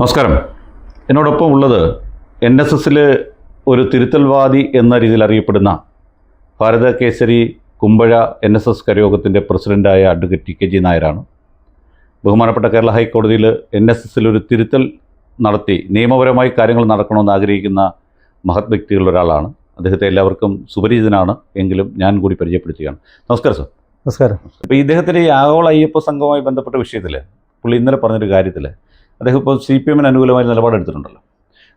നമസ്കാരം. എന്നോടൊപ്പം ഉള്ളത് എൻ എസ് എസിൽ ഒരു തിരുത്തൽവാദി എന്ന രീതിയിൽ അറിയപ്പെടുന്ന ഭാരത കേസരി കുമ്പഴ എൻ എസ് എസ് കരയോഗത്തിന്റെ പ്രസിഡന്റായ അഡ്വക്കേറ്റ് ടി കെ ജി നായരാണ്. ബഹുമാനപ്പെട്ട കേരള ഹൈക്കോടതിയിൽ എൻ എസ് എസിൽ ഒരു തിരുത്തൽ നടത്തി നിയമപരമായി കാര്യങ്ങൾ നടക്കണമെന്ന് ആഗ്രഹിക്കുന്ന മഹത് വ്യക്തികളിൽ ഒരാളാണ്. അദ്ദേഹത്തെ എല്ലാവർക്കും സുപരിചിതനാണ് എങ്കിലും ഞാൻ കൂടി പരിചയപ്പെടുത്തുകയാണ്. നമസ്കാരം സർ. നമസ്കാരം. അപ്പോൾ ഇദ്ദേഹത്തിന്റെ ഈ ആഗോള അയ്യപ്പ സംഘവുമായി ബന്ധപ്പെട്ട വിഷയത്തിൽ പുള്ളി ഇന്നലെ പറഞ്ഞൊരു കാര്യത്തിൽ അദ്ദേഹം ഇപ്പോൾ സി പി എമ്മിന് അനുകൂലമായ നിലപാടെടുത്തിട്ടുണ്ടല്ലോ.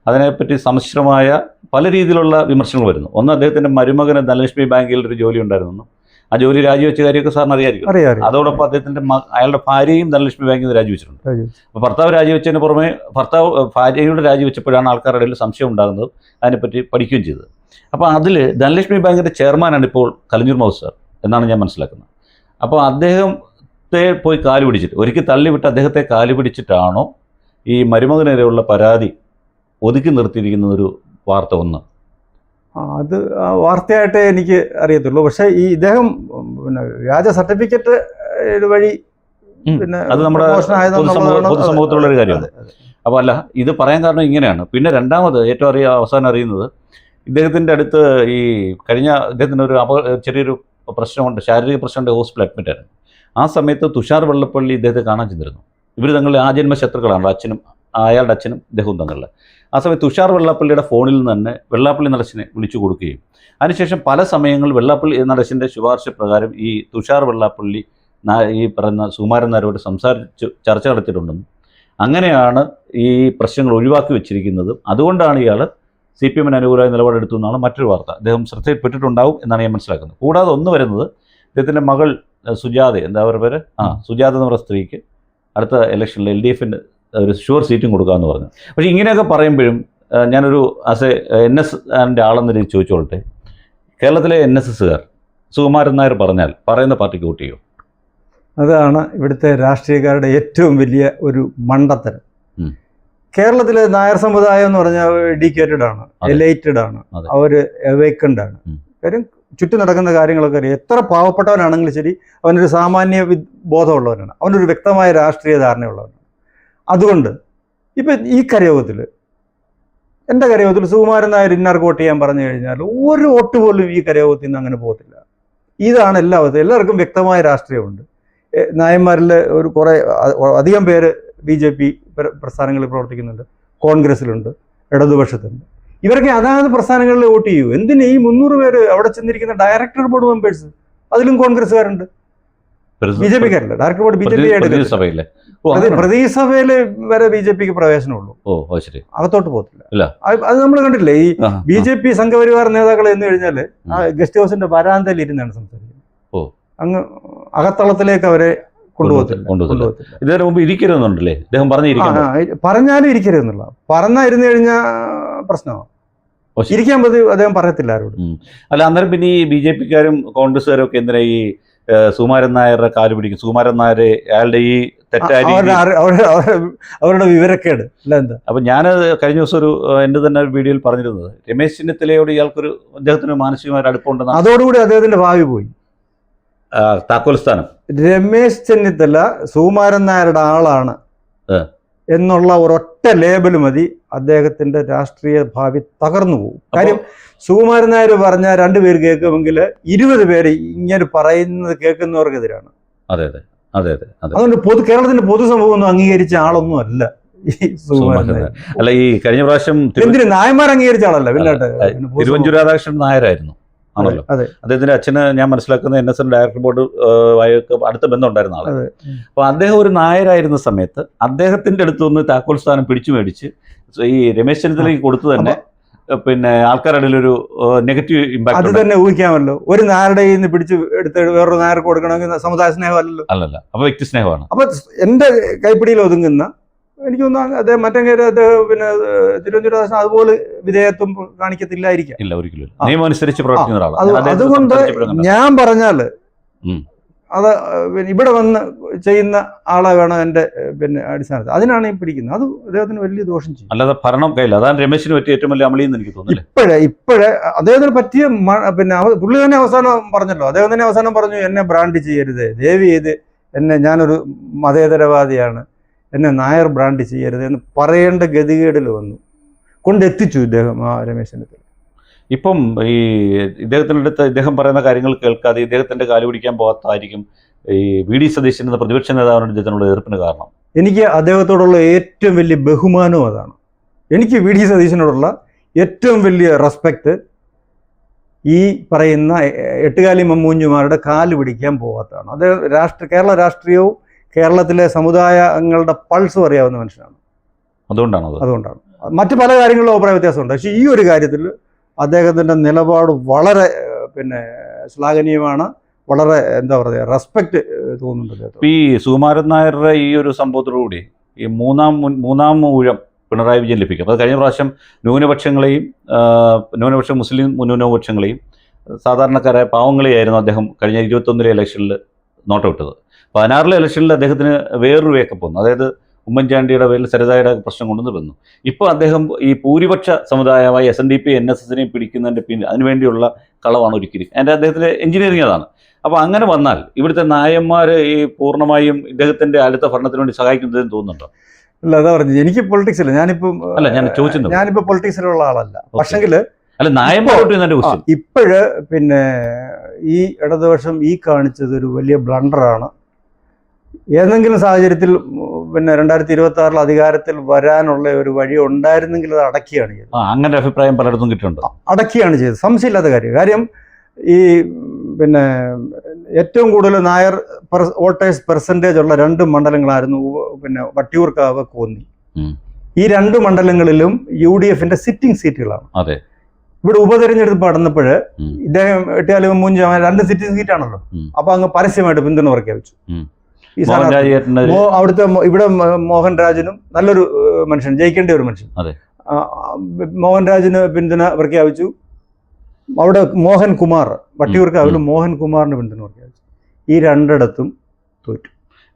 അതിനെപ്പറ്റി സമ്മിശ്രമായ പല രീതിയിലുള്ള വിമർശനങ്ങൾ വരുന്നു. ഒന്ന് അദ്ദേഹത്തിന്റെ മരുമകന് ധനലക്ഷ്മി ബാങ്കിൽ ഒരു ജോലി ഉണ്ടായിരുന്നു ആ ജോലി രാജിവെച്ച കാര്യമൊക്കെ സാറിന് അറിയാമായിരിക്കും. അറിയാം അറിയാം അതോടൊപ്പം അദ്ദേഹത്തിന്റെ അയാളുടെ ഭാര്യയും ധനലക്ഷ്മി ബാങ്കിൽ നിന്ന് രാജിവെച്ചിട്ടുണ്ട്. അപ്പോൾ ഭർത്താവ് രാജിവെച്ചതിന് പുറമെ ഭർത്താവ് ഭാര്യയോട് രാജിവെച്ചപ്പോഴാണ് ആൾക്കാരുടെ ഇടയിൽ സംശയം ഉണ്ടാകുന്നത് അതിനെപ്പറ്റി പഠിക്കുകയും ചെയ്തത്. അപ്പോൾ അതിൽ ധനലക്ഷ്മി ബാങ്കിന്റെ ചെയർമാനാണ് ഇപ്പോൾ കലഞ്ഞൂർ മൗസ് സാർ എന്നാണ് ഞാൻ മനസ്സിലാക്കുന്നത്. അപ്പോൾ അദ്ദേഹത്തെ പോയി കാൽ പിടിച്ചിട്ട് ഒരിക്കൽ തള്ളിവിട്ട് അദ്ദേഹത്തെ കാൽ പിടിച്ചിട്ടാണോ ഈ മരുമകനെതിരെയുള്ള പരാതി ഒതുക്കി നിർത്തിയിരിക്കുന്ന ഒരു വാർത്ത ഒന്ന്. അത് ആ വാർത്തയായിട്ടേ എനിക്ക് അറിയത്തുള്ളൂ. പക്ഷേ ഈ ഇദ്ദേഹം പിന്നെ വ്യാജ സർട്ടിഫിക്കറ്റ് വഴി പിന്നെ അത് നമ്മുടെ പൊതുസമൂഹത്തിലുള്ള ഒരു കാര്യമാണ്. അപ്പോൾ അല്ല ഇത് പറയാൻ കാരണം ഇങ്ങനെയാണ്. പിന്നെ രണ്ടാമത് ഏറ്റവും അറിയ അവസാനം അറിയുന്നത് ഇദ്ദേഹത്തിന്റെ അടുത്ത് ഈ കഴിഞ്ഞ ഇദ്ദേഹത്തിന് ഒരു അപ ചെറിയൊരു പ്രശ്നമുണ്ട് ശാരീരിക പ്രശ്നമുണ്ട് ഹോസ്പിറ്റൽ അഡ്മിറ്റ് ആയിരുന്നു ആ സമയത്ത് തുഷാർ വെള്ളപ്പള്ളി ഇദ്ദേഹത്തെ കാണാൻ ചെന്നിരുന്നു. ഇവർ തങ്ങൾ ആജന്മ ശത്രുക്കളാണ് അച്ഛനും അയാളുടെ അച്ഛനും ഇദ്ദേഹവും തങ്ങളിൽ ആ സമയത്ത് തുഷാർ വെള്ളാപ്പള്ളിയുടെ ഫോണിൽ നിന്ന് തന്നെ വെള്ളാപ്പള്ളി നടശിനെ വിളിച്ചു കൊടുക്കുകയും അതിനുശേഷം പല സമയങ്ങളിൽ വെള്ളാപ്പള്ളി നടശിന്റെ ശുപാർശ പ്രകാരം ഈ തുഷാർ വെള്ളാപ്പള്ളി ഈ പറയുന്ന സുകുമാരൻ നായരോട് സംസാരിച്ച് ചർച്ച നടത്തിയിട്ടുണ്ടെന്നും അങ്ങനെയാണ് ഈ പ്രശ്നങ്ങൾ ഒഴിവാക്കി വെച്ചിരിക്കുന്നതും. അതുകൊണ്ടാണ് ഇയാൾ സി പി എമ്മിന് അനുകൂലമായ നിലപാടെടുത്തു എന്നാണ് മറ്റൊരു വാർത്ത. അദ്ദേഹം ശ്രദ്ധയിൽപ്പെട്ടിട്ടുണ്ടാവും എന്നാണ് ഞാൻ മനസ്സിലാക്കുന്നത്. കൂടാതെ ഒന്ന് വരുന്നത് അദ്ദേഹത്തിന്റെ മകൾ സുജാത എന്താ അവരുടെ പേര്? ആ സുജാത എന്ന് പറയുന്ന സ്ത്രീക്ക് അടുത്ത ഇലക്ഷനിൽ എൽ ഡി എഫിന് ഒരു ഷുവർ സീറ്റും കൊടുക്കാമെന്ന് പറഞ്ഞു. പക്ഷേ ഇങ്ങനെയൊക്കെ പറയുമ്പോഴും ഞാനൊരു ആസ് എ എൻ എസ് എന്റെ ആളെന്ന് രീതി ചോദിച്ചോളട്ടെ. കേരളത്തിലെ എൻ എസ് എസ്സുകാർ സുകുമാരൻ നായർ പറഞ്ഞാൽ പറയുന്ന പാർട്ടിക്ക് വോട്ട് ചെയ്യും? അതാണ് ഇവിടുത്തെ രാഷ്ട്രീയക്കാരുടെ ഏറ്റവും വലിയ ഒരു മണ്ടത്തരം. കേരളത്തിലെ നായർ സമുദായം എന്ന് പറഞ്ഞാൽ എഡ്യൂക്കേറ്റഡ് ആണ്. എലൈറ്റഡ് ആണ് അവർ അവർ എവേക്കൻഡ് ആണ്. കാര്യം ചുറ്റും നടക്കുന്ന കാര്യങ്ങളൊക്കെ അറിയാം. എത്ര പാവപ്പെട്ടവനാണെങ്കിലും ശരി അവനൊരു സാമാന്യ ബോധമുള്ളവനാണ്. അവനൊരു വ്യക്തമായ രാഷ്ട്രീയ ധാരണയുള്ളവനാണ്. അതുകൊണ്ട് ഇപ്പം ഈ കരയോഗത്തിൽ എന്റെ കരയോഗത്തിൽ സുകുമാരൻ നായർ ഇന്നാർക്ക് വോട്ട് ചെയ്യാൻ പറഞ്ഞു കഴിഞ്ഞാൽ ഒരു വോട്ട് പോലും ഈ കരയോഗത്തിൽ നിന്ന് അങ്ങനെ പോകത്തില്ല. ഇതാണ് എല്ലാവരും എല്ലാവർക്കും വ്യക്തമായ രാഷ്ട്രീയമുണ്ട്. നായന്മാരിൽ ഒരു കുറേ അധികം പേര് ബി ജെ പി പ്രസ്ഥാനങ്ങളിൽ പ്രവർത്തിക്കുന്നുണ്ട്. കോൺഗ്രസ്സിലുണ്ട് ഇടതുപക്ഷത്തുണ്ട്. ഇവരൊക്കെ അതാത് പ്രസ്ഥാനങ്ങളിൽ വോട്ട് ചെയ്യൂ. എന്തിന് ഈ മുന്നൂറ് പേര് അവിടെ ചെന്നിരിക്കുന്ന ഡയറക്ടർ ബോർഡ് മെമ്പേഴ്സ് അതിലും കോൺഗ്രസ്സുകാരുണ്ട്? B J പിക്കാരല്ല director board B J P ആയിട്ട്. പ്രതിസഭയിൽ. വരെ ബി ജെ പിക്ക് പ്രവേശനമുള്ളൂ. അകത്തോട്ട് പോകത്തില്ല. അത് നമ്മൾ കണ്ടില്ലേ ഈ ബി ജെ പി സംഘപരിവാർ നേതാക്കൾ എന്ന് കഴിഞ്ഞാൽ ആ ഗസ്റ്റ് ഹൗസിന്റെ വരാന്തയിൽ ഇരുന്നാണ് സംസാരിക്കുന്നത്. അങ്ങ് അകത്തളത്തിലേക്ക് അവരെ കൊണ്ടുപോകത്തില്ല ഇതിനു മുമ്പ് ഇരിക്കരുതെന്നുണ്ടല്ലേ? അദ്ദേഹം ആ, പറഞ്ഞാലും ഇരിക്കരുതെന്നുള്ള. പറഞ്ഞാ ഇരുന്ന് കഴിഞ്ഞാൽ പ്രശ്നമാണ് ഇരിക്കാൻ പതി അദ്ദേഹം പറയത്തില്ല ആരോട്. അല്ല അന്നേരം പിന്നെ ഈ ബി ജെ പിക്കാരും കോൺഗ്രസ്സുകാരും ഒക്കെ എന്തിനാ ഈ സുമാരൻ സുകുമാരൻ നായരുടെ കാൽ പിടിക്കും? സുകുമാരൻ നായർ അയാളുടെ ഈ തെറ്റായ അവരുടെ വിവരക്കേട്. അല്ല എന്താ? അപ്പൊ ഞാൻ കഴിഞ്ഞ ദിവസം ഒരു എന്റെ തന്നെ ഒരു വീഡിയോയിൽ പറഞ്ഞിരുന്നത്. രമേശ് ചെന്നിത്തലയോട് ഇയാൾക്കൊരു അദ്ദേഹത്തിന് മാനസികമായ അടുപ്പം അടുപ്പമുണ്ടെന്ന് അതോടുകൂടി അദ്ദേഹത്തിന്റെ ഭാവി പോയി. താക്കോൽ സ്ഥാനം. രമേശ് ചെന്നിത്തല സുകുമാരൻ നായരുടെ ആളാണ്. എന്നുള്ള ഒരൊറ്റ ലേബൽ മതി അദ്ദേഹത്തിന്റെ രാഷ്ട്രീയ ഭാവി തകർന്നു പോകും. കാര്യം സുകുമാരൻ നായർ പറഞ്ഞ രണ്ടുപേര് കേൾക്കുമെങ്കിൽ ഇരുപത് പേര് ഇങ്ങനെ പറയുന്നത് കേൾക്കുന്നവർക്കെതിരാണ്. അതെ അതെ അതെ അതെ അതെ. അതുകൊണ്ട് പൊതു കേരളത്തിന്റെ പൊതുസമൂഹം ഒന്നും അംഗീകരിച്ച ആളൊന്നും അല്ല അല്ല ഈ കഴിഞ്ഞ പ്രാവശ്യം നായന്മാർ അംഗീകരിച്ച ആളല്ല തിരുവഞ്ചൂർ രാധാകൃഷ്ണൻ നായരായിരുന്നു. ആണല്ലോ. അതെ. അദ്ദേഹത്തിന്റെ അച്ഛന് ഞാൻ മനസ്സിലാക്കുന്ന N S N director board അടുത്ത ബന്ധമുണ്ടായിരുന്ന ആളാണ്. അതെ. അപ്പോൾ അദ്ദേഹം ഒരു നായരായിരുന്ന സമയത്ത് അദ്ദേഹത്തിന്റെ അടുത്ത് നിന്ന് താക്കോൽ സ്ഥാനം പിടിച്ചു മേടിച്ച് ഈ രമേശ് ചെന്നിത്തലയ്ക്ക് കൊടുത്തു തന്നെ പിന്നെ ആൾക്കാരുടെ ഒരു നെഗറ്റീവ് അത് ഇമ്പാക്ട് തന്നെ ഊഹിക്കാമല്ലോ. ഒരു നായരുടെ നിന്ന് പിടിച്ച് എടുത്ത് വേറൊരു നായർക്ക് കൊടുക്കണമെങ്കിൽ സമുദായ സ്നേഹമല്ലല്ലോ. അല്ലല്ല. അപ്പൊ വ്യക്തി സ്നേഹമാണ്. അപ്പൊ എന്റെ കൈപ്പിടിയിൽ ഒതുങ്ങുന്ന എനിക്ക് തോന്നുന്നു അദ്ദേഹം മറ്റേ പിന്നെ തിരുവനന്തപുരം അതുപോലെ വിധേയത്വം കാണിക്കത്തില്ലായിരിക്കാം. ഇല്ല ഒരിക്കലും പ്രവർത്തിക്കുന്ന അതുകൊണ്ട് ഞാൻ പറഞ്ഞാൽ അത് ഇവിടെ വന്ന് ചെയ്യുന്ന ആളെ വേണം എന്റെ പിന്നെ അടിസ്ഥാനത്തിൽ. അതിനാണ് ഈ പിടിക്കുന്നത്. അത് അദ്ദേഹത്തിന് വലിയ ദോഷം ചെയ്യും. അല്ലാതെ ഭരണം കയ്യില്ല. അതാണ് രമേശിന് പറ്റിയ ഏറ്റവും വലിയ അമളിയെന്ന് എനിക്ക് തോന്നുന്നു ഇപ്പോഴേ ഇപ്പോഴേ അദ്ദേഹത്തിന് പറ്റിയ പിന്നെ പുള്ളി തന്നെ അവസാനം പറഞ്ഞല്ലോ. അദ്ദേഹം തന്നെ അവസാനം പറഞ്ഞു എന്നെ ബ്രാൻഡ് ചെയ്യരുത്. ദേവി ചെയ്ത് എന്നെ ഞാനൊരു മതേതരവാദിയാണ്. എന്നെ നായർ ബ്രാൻഡ് ചെയ്യരുത് എന്ന് പറയേണ്ട ഗതികേടിൽ വന്നു. കൊണ്ടെത്തിച്ചു ഇദ്ദേഹം ആ രമേശിന്റെ അടുത്ത്. ഇപ്പം ഈ ഇദ്ദേഹത്തിന്റെ അടുത്ത് ഇദ്ദേഹം പറയുന്ന കാര്യങ്ങൾ കേൾക്കാതെ ഇദ്ദേഹത്തിന്റെ കാൽ പിടിക്കാൻ പോകാത്തായിരിക്കും ഈ വി ഡി സതീശൻ എന്ന പ്രതിപക്ഷ നേതാവിനോട് ഇദ്ദേഹത്തിനുള്ള എതിർപ്പിന് കാരണം. എനിക്ക് അദ്ദേഹത്തോടുള്ള ഏറ്റവും വലിയ ബഹുമാനവും അതാണ്. എനിക്ക് വി ഡി സതീശനോടുള്ള ഏറ്റവും വലിയ റെസ്പെക്റ്റ് ഈ പറയുന്ന എട്ടുകാലി മമ്മൂഞ്ഞുമാരുടെ കാൽ പിടിക്കാൻ പോകാത്തതാണ്. അദ്ദേഹം രാഷ്ട്ര കേരള രാഷ്ട്രീയവും കേരളത്തിലെ സമുദായങ്ങളുടെ പൾസ് അറിയാവുന്ന മനുഷ്യനാണ്. അതുകൊണ്ടാണ് അത്? അതുകൊണ്ടാണ്. മറ്റ് പല കാര്യങ്ങളിലും അഭിപ്രായ വ്യത്യാസമുണ്ട്. പക്ഷേ ഈ ഒരു കാര്യത്തിൽ അദ്ദേഹത്തിന്റെ നിലപാട് വളരെ പിന്നെ ശ്ലാഘനീയമാണ്. വളരെ എന്താ പറയുക റെസ്പെക്റ്റ് തോന്നുന്നുണ്ട് ഈ സുകുമാരൻ നായരുടെ ഈ ഒരു സംഭവത്തോടുകൂടി ഈ മൂന്നാം മൂന്നാം ഊഴം പിണറായി വിജയൻ ലഭിക്കും. അത് കഴിഞ്ഞ പ്രാവശ്യം ന്യൂനപക്ഷങ്ങളെയും ന്യൂനപക്ഷ മുസ്ലിം ന്യൂനപക്ഷങ്ങളെയും സാധാരണക്കാരായ പാവങ്ങളെയായിരുന്നു അദ്ദേഹം കഴിഞ്ഞ ഇരുപത്തൊന്നിലെ ഇലക്ഷനിൽ നോട്ടമിട്ടത്. പതിനാറിലെ ഇലക്ഷനിൽ അദ്ദേഹത്തിന് വേറൊരു വേക്കപ്പ് വന്നു അതായത് ഉമ്മൻചാണ്ടിയുടെ പേരിൽ സരിതായുടെ പ്രശ്നം കൊണ്ടുവന്ന് വന്നു. ഇപ്പോൾ അദ്ദേഹം ഈ ഭൂരിപക്ഷ സമുദായമായ S N D P N S എസിനെ പിടിക്കുന്നതിന്റെ പിന്നിൽ അതിനുവേണ്ടിയുള്ള കളവാണ് ഒരിക്കലും എന്റെ അദ്ദേഹത്തിന്റെ എഞ്ചിനീയറിംഗ് അതാണ്. അപ്പോൾ അങ്ങനെ വന്നാൽ ഇവിടുത്തെ നായന്മാർ ഈ പൂർണമായും ഇദ്ദേഹത്തിന്റെ അടുത്ത ഭരണത്തിന് വേണ്ടി സഹായിക്കുന്നതെന്ന് തോന്നുന്നുണ്ടോ? അല്ല അതാ പറഞ്ഞത്. എനിക്ക് പൊളിറ്റിക്സിൽ ഞാനിപ്പം അല്ല, ഞാൻ ചോദിച്ചത്. ഞാനിപ്പോ പൊളിറ്റിക്സിലുള്ള ആളല്ല. പക്ഷെങ്കിൽ അല്ല ക്വസ്റ്റ്യൻ ഇപ്പോഴ് പിന്നെ ഈ ഇടതുപക്ഷം ഈ കാണിച്ചത് ഒരു വലിയ ബ്ലണ്ടറാണ് ഏതെങ്കിലും സാഹചര്യത്തിൽ പിന്നെ രണ്ടായിരത്തി ഇരുപത്തി ആറിൽ അധികാരത്തിൽ വരാനുള്ള ഒരു വഴി ഉണ്ടായിരുന്നെങ്കിൽ അത് അടക്കിയാണ് ചെയ്തത്. അങ്ങനെ അഭിപ്രായം പലയിടത്തും കിട്ടുന്നുണ്ട് അടക്കിയാണ് ചെയ്തത്. സംശയമില്ലാത്ത കാര്യം. കാര്യം ഈ പിന്നെ ഏറ്റവും കൂടുതൽ നായർ വോട്ടേഴ്സ് പെർസെന്റേജ് ഉള്ള രണ്ട് മണ്ഡലങ്ങളായിരുന്നു പിന്നെ വട്ടിയൂർക്കാവ് കോന്നി. ഈ രണ്ട് മണ്ഡലങ്ങളിലും യു ഡി എഫിന്റെ സിറ്റിംഗ് സീറ്റുകളാണ് അതെ. ഇവിടെ ഉപതെരഞ്ഞെടുപ്പ് നടന്നപ്പോൾ. ഇദ്ദേഹം എട്ടിയാലും മൂഞ്ച് രണ്ട് സിറ്റിംഗ് സീറ്റാണല്ലോ ആണല്ലോ. അപ്പൊ അങ്ങ് പരസ്യമായിട്ട് പിന്തുണ പ്രഖ്യാപിച്ചു. ഈ അവിടുത്തെ ഇവിടെ മോഹൻ രാജനും നല്ലൊരു മനുഷ്യൻ ജയിക്കേണ്ട ഒരു മനുഷ്യൻ. മോഹൻ രാജിന് പിന്തുണ പ്രഖ്യാപിച്ചു. അവിടെ മോഹൻ കുമാർ വട്ടിയൂർക്ക് വട്ടിയൂർക്കാവിൽ മോഹൻ കുമാറിന് പിന്തുണ പ്രഖ്യാപിച്ചു. ഈ രണ്ടിടത്തും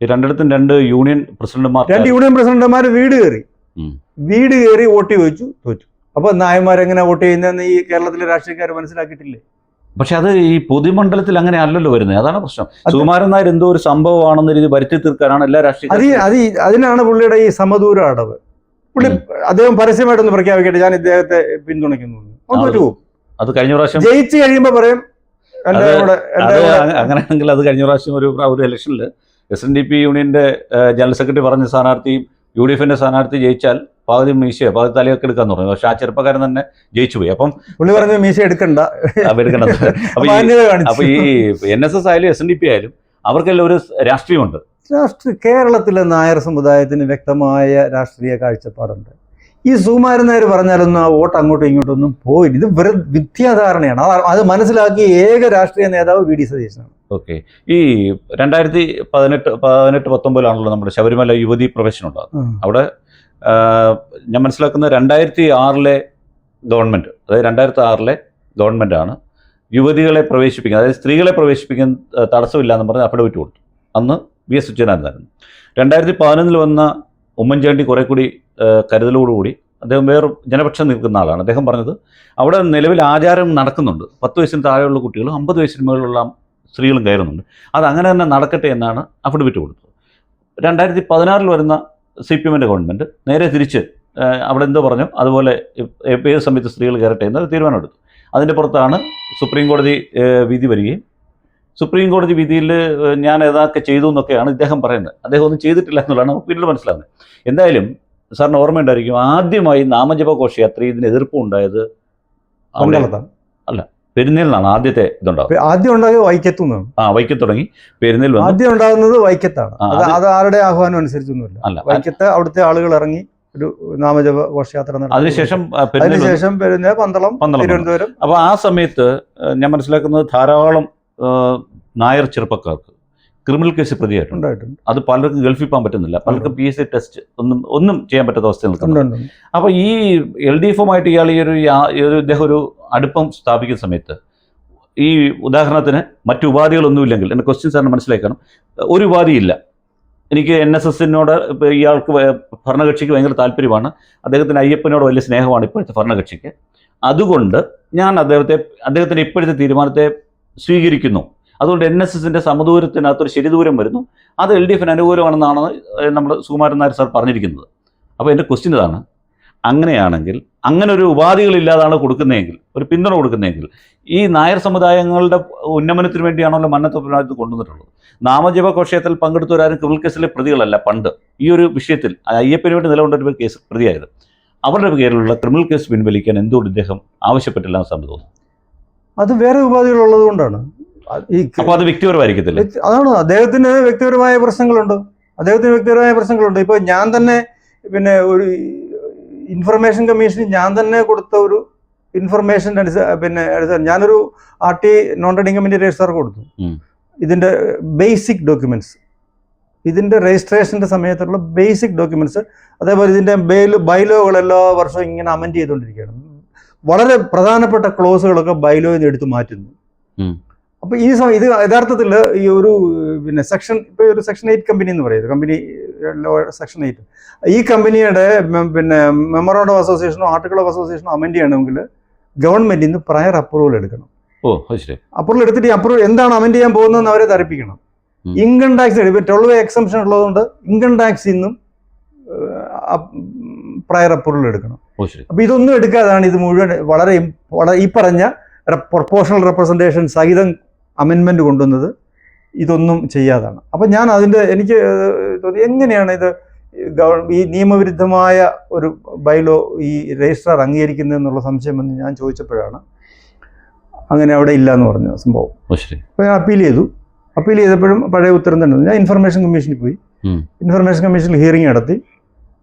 ഈ രണ്ടിടത്തും രണ്ട് യൂണിയൻ പ്രസിഡന്റുമാർ രണ്ട് യൂണിയൻ പ്രസിഡന്റുമാർ വീട് കയറി. വീട് കയറി വോട്ട് ചോദിച്ചു തോറ്റു. അപ്പൊ നായന്മാരെങ്ങനെ വോട്ട് ചെയ്യുന്നതെന്ന് ഈ കേരളത്തിലെ രാഷ്ട്രീയക്കാർ മനസ്സിലാക്കിയിട്ടില്ലേ? പക്ഷെ അത് ഈ പൊതുമണ്ഡലത്തിൽ അങ്ങനെ അല്ലല്ലോ വരുന്നത്. അതാണ് പ്രശ്നം. സുകുമാരൻ നായർ എന്തോ ഒരു സംഭവമാണെന്ന രീതി വരുത്തി തീർക്കാനാണ് എല്ലാ രാഷ്ട്രീയ അത് അതിനാണ് പുള്ളിയുടെ ഈ സമദൂര അടവ്. പുള്ളി അദ്ദേഹം പരസ്യമായിട്ടൊന്ന് പ്രഖ്യാപിക്കട്ടെ. ഞാൻ ഇദ്ദേഹത്തെ പിന്തുണയ്ക്കുന്നു. അത് കഴിഞ്ഞ പ്രാവശ്യം ജയിച്ചു കഴിയുമ്പോ പറയും അങ്ങനെയാണെങ്കിൽ അത് കഴിഞ്ഞ പ്രാവശ്യം ഒരു ഒരു ഇലക്ഷനിൽ എസ് എൻ ഡി പി യൂണിയന്റെ ജനറൽ സെക്രട്ടറി പറഞ്ഞ സ്ഥാനാർത്ഥിയും യു ഡി എഫിന്റെ സ്ഥാനാർത്ഥി ജയിച്ചാൽ പകുതി മീശയോ പകുതി തലയൊക്കെ എടുക്കാന്ന് പറഞ്ഞു പക്ഷെ ആ ചെറുപ്പക്കാരൻ തന്നെ ജയിച്ചു പോയി. അപ്പം പുള്ളി പറഞ്ഞു മീശ എടുക്കണ്ട. എടുക്കണ്ട. അപ്പൊ ഈ എൻ എസ് എസ് ആയാലും എസ് എൻ ഡി പി ആയാലും അവർക്കെല്ലാം ഒരു രാഷ്ട്രീയമുണ്ട്. രാഷ്ട്രീയ കേരളത്തിലെ നായർ സമുദായത്തിന് വ്യക്തമായ രാഷ്ട്രീയ കാഴ്ചപ്പാടുണ്ട്. ഈ സുകുമാരൻ നായർ പറഞ്ഞാലൊന്നും ആ വോട്ട് അങ്ങോട്ടും ഇങ്ങോട്ടും ഒന്നും പോയില്ല. ഇത് വെറും വിദ്യാധാരണയാണ്. അത് മനസ്സിലാക്കിയ ഏക രാഷ്ട്രീയ നേതാവ് വി ഡി സതീശനാണ്. ഓക്കെ. ഈ രണ്ടായിരത്തി പതിനെട്ട് പതിനെട്ട് പത്തൊമ്പതിലാണല്ലോ നമ്മുടെ ശബരിമല യുവതി പ്രവേശനം ഉണ്ടാകുന്നത് അവിടെ ഞാൻ മനസ്സിലാക്കുന്ന രണ്ടായിരത്തി ആറിലെ ഗവൺമെന്റ് അതായത് രണ്ടായിരത്തി ആറിലെ ആണ് യുവതികളെ പ്രവേശിപ്പിക്കുന്നത്. അതായത് സ്ത്രീകളെ പ്രവേശിപ്പിക്കാൻ തടസ്സമില്ലാന്ന് തടസ്സമില്ല എന്ന് പറഞ്ഞ് അഫിഡവിറ്റ് കൊടുത്തു. അന്ന് വി എസ് ഉച്ചനായിരുന്നു രണ്ടായിരത്തി പതിനൊന്നിൽ വന്ന ഉമ്മൻചാണ്ടി കുറെ കൂടി കരുതലോടുകൂടി അദ്ദേഹം വേറെ ജനപക്ഷം നിൽക്കുന്ന ആളാണ്. അദ്ദേഹം പറഞ്ഞത് അവിടെ നിലവിൽ ആചാരം നടക്കുന്നുണ്ട്. പത്ത് വയസ്സിന് താഴെയുള്ള കുട്ടികളും അമ്പത് വയസ്സിന് മുകളിലുള്ള സ്ത്രീകളും കയറുന്നുണ്ട്. അത് അങ്ങനെ തന്നെ നടക്കട്ടെ എന്നാണ് അഫിഡവിറ്റ് കൊടുത്തത്. രണ്ടായിരത്തി പതിനാറിൽ വരുന്ന സി പി എമ്മിന്റെ ഗവൺമെന്റ് നേരെ തിരിച്ച് അവിടെ എന്തോ പറഞ്ഞു? അതുപോലെ ഏത് സമയത്ത് സ്ത്രീകൾ കയറട്ടെ എന്നൊരു തീരുമാനമെടുത്തു. അതിന്റെ പുറത്താണ് സുപ്രീം കോടതി വിധി വരികയും സുപ്രീം കോടതി വിധിയിൽ ഞാൻ ഏതൊക്കെ ചെയ്തു എന്നൊക്കെയാണ് ഇദ്ദേഹം പറയുന്നത്. അദ്ദേഹം ഒന്നും ചെയ്തിട്ടില്ല എന്നുള്ളതാണ് നമുക്ക് പിന്നീട് മനസ്സിലാകുന്നത്. എന്തായാലും സാറിന് ഓർമ്മയുണ്ടായിരിക്കും ആദ്യമായി നാമജപ ഘോഷയാത്ര ഇതിന് എതിർപ്പുണ്ടായത് അല്ല. പെരുന്നേലിനാണ് ആദ്യത്തെ ഇതുണ്ടാവും ആദ്യം ഉണ്ടായത് വൈക്കത്തുനിന്നാണ് ആ വൈക്കത്ത് തുടങ്ങി. പെരുന്നേൽ വന്നു ആദ്യം ഉണ്ടാകുന്നത് വൈക്കത്താണ്. അത് ആരുടെ ആഹ്വാനം അനുസരിച്ചൊന്നുമില്ല. അല്ല വൈക്കത്ത് അവിടുത്തെ ആളുകൾ ഇറങ്ങി ഒരു നാമജപ ഘോഷയാത്ര അതിനുശേഷം അതിനുശേഷം പെരുന്നേൽ പന്തളം പന്തളം വന്നു. തിരുവനന്തപുരം. അപ്പോൾ ആ സമയത്ത് ഞാൻ മനസ്സിലാക്കുന്നത് ധാരാളം നായർ ചെറുപ്പക്കാർക്ക് ക്രിമിനൽ കേസ് പ്രതിയായിട്ടുണ്ട്. അത് പലർക്കും ഗൾഫിൽ പോകാൻ പറ്റുന്നില്ല. പലർക്കും പി എസ് സി ടെസ്റ്റ് ഒന്നും ഒന്നും ചെയ്യാൻ പറ്റാത്ത അവസ്ഥ ഉണ്ട് നിൽക്കുന്നു ഉണ്ട് ഉണ്ട്. അപ്പോൾ ഈ എൽ ഡി എഫുമായിട്ട് ഇയാൾ ഈ ഒരു ഇദ്ദേഹം ഒരു അടുപ്പം സ്ഥാപിക്കുന്ന സമയത്ത് ഈ ഉദാഹരണത്തിന് മറ്റു ഉപാധികളൊന്നുമില്ലെങ്കിൽ എന്റെ ക്വസ്റ്റ്യൻ സാറിന് മനസ്സിലാക്കണം ഒരു ഉപാധിയില്ല. എനിക്ക് എൻ എസ് എസിനോട് ഇയാൾക്ക് ഭരണകക്ഷിക്ക് ഭയങ്കര താല്പര്യമാണ്. അദ്ദേഹത്തിന് അയ്യപ്പനോട് വലിയ സ്നേഹമാണ് ഇപ്പോഴത്തെ ഭരണകക്ഷിക്ക്. അതുകൊണ്ട് ഞാൻ അദ്ദേഹത്തെ അദ്ദേഹത്തിന്റെ ഇപ്പോഴത്തെ തീരുമാനത്തെ സ്വീകരിക്കുന്നു. അതുകൊണ്ട് എൻ എസ് എസിന്റെ സമദൂരത്തിനകത്തൊരു ശരിദൂരം വരുന്നു. അത് എൽ ഡി എഫിന് അനുകൂലമാണെന്നാണ് നമ്മൾ സുകുമാരൻ നായർ സാർ പറഞ്ഞിരിക്കുന്നത്. അപ്പോൾ എന്റെ ക്വസ്റ്റ്യൻ ഇതാണ്. അങ്ങനെയാണെങ്കിൽ അങ്ങനെ ഒരു ഉപാധികളില്ലാതാണ് കൊടുക്കുന്നതെങ്കിൽ ഒരു പിന്തുണ കൊടുക്കുന്നതെങ്കിൽ ഈ നായർ സമുദായങ്ങളുടെ ഉന്നമനത്തിന് വേണ്ടിയാണല്ലോ മന്നത്ത് കൊണ്ടുവന്നിട്ടുള്ളത്? നാമജപ കോഷയത്തിൽ പങ്കെടുത്തവരാരും ക്രിമിനൽ കേസിലെ പ്രതികളല്ല പണ്ട്. ഈ ഒരു വിഷയത്തിൽ അയ്യപ്പന് വേണ്ടി നിലകൊണ്ട ഒരു കേസ് പ്രതിയായത്. അവരുടെ പേരിലുള്ള ക്രിമിനൽ കേസ് പിൻവലിക്കാൻ എന്തുകൊണ്ട് ഇദ്ദേഹം ആവശ്യപ്പെട്ടില്ല എന്ന് സംഭവം അത് വേറെ ഉപാധികളുള്ളത് കൊണ്ടാണ് അത് വ്യക്തിപരമായിരിക്കത്തില്ല. അതാണ്? അദ്ദേഹത്തിന് വ്യക്തിപരമായ പ്രശ്നങ്ങളുണ്ട്? അദ്ദേഹത്തിന് വ്യക്തിപരമായ പ്രശ്നങ്ങളുണ്ട്? ഇപ്പൊ ഞാൻ തന്നെ പിന്നെ ഒരു ഇൻഫർമേഷൻ കമ്മീഷന് ഞാൻ തന്നെ കൊടുത്ത ഒരു ഇൻഫർമേഷൻ പിന്നെ ഞാനൊരു R T non trading committee register കൊടുത്തു. ഇതിന്റെ ബേസിക് ഡോക്യുമെന്റ്സ് ഇതിന്റെ രജിസ്ട്രേഷന്റെ സമയത്തുള്ള ബേസിക് ഡോക്യുമെന്റ്സ് അതേപോലെ ഇതിന്റെ ബൈലോ ബൈലോകൾ എല്ലാ വർഷവും ഇങ്ങനെ അമെൻഡ് ചെയ്തുകൊണ്ടിരിക്കുകയാണ്. വളരെ പ്രധാനപ്പെട്ട ക്ലോസുകളൊക്കെ ബൈലോയിൽ നിന്ന് എടുത്തു മാറ്റുന്നു. അപ്പോൾ ഈ ഇത് യഥാർത്ഥത്തിൽ ഈ ഒരു പിന്നെ സെക്ഷൻ ഇപ്പോൾ ഒരു സെക്ഷൻ എയ്റ്റ് കമ്പനി എന്ന് പറയുന്നത് കമ്പനി സെക്ഷൻ എയ്റ്റ് ഈ കമ്പനിയുടെ പിന്നെ മെമ്മറോഡ് ഓഫ് അസോസിയേഷനോ ആർട്ടിക്കിൾ ഓഫ് അസോസിയേഷനോ അമെൻഡ് ചെയ്യണമെങ്കിൽ ഗവൺമെന്റിൽ നിന്ന് പ്രയർ അപ്രൂവൽ എടുക്കണം. ഓ ശരി. അപ്രൂവൽ എടുത്തിട്ട് അപ്രൂവൽ എന്താണ് അമെൻഡ് ചെയ്യാൻ പോകുന്നതെന്ന് അവരെ ധരിപ്പിക്കണം. ഇൻകം ടാക്സ് ഇപ്പോൾ ട്വൽവ് എക്സംഷൻ ഉള്ളതുകൊണ്ട് ഇൻകം ടാക്സിൽ നിന്നും പ്രയർ അപ്രൂവൽ എടുക്കണം. അപ്പൊ ഇതൊന്നും എടുക്കാതാണ് ഇത് മുഴുവൻ വളരെ വളരെ ഈ പറഞ്ഞ പ്രൊപ്പോഷണൽ റെപ്രസെന്റേഷൻ സഹിതം അമെൻമെന്റ് കൊണ്ടുവന്നത് ഇതൊന്നും ചെയ്യാതാണ്. അപ്പം ഞാൻ അതിന്റെ എനിക്ക് തോന്നി എങ്ങനെയാണ് ഇത് ഗവ- ഈ നിയമവിരുദ്ധമായ ഒരു ബൈലോ ഈ രജിസ്ട്രാർ അംഗീകരിക്കുന്നതെന്നുള്ള സംശയം എന്ന് ഞാൻ ചോദിച്ചപ്പോഴാണ് അങ്ങനെ അവിടെ ഇല്ല എന്ന് പറഞ്ഞ സംഭവം അപ്പോൾ ഞാൻ അപ്പീൽ ചെയ്തു. അപ്പീൽ ചെയ്തപ്പോഴും പഴയ ഉത്തരം തന്നെ. ഞാൻ ഇൻഫർമേഷൻ കമ്മീഷനിൽ പോയി. ഇൻഫർമേഷൻ കമ്മീഷനിൽ ഹിയറിംഗ് നടത്തി.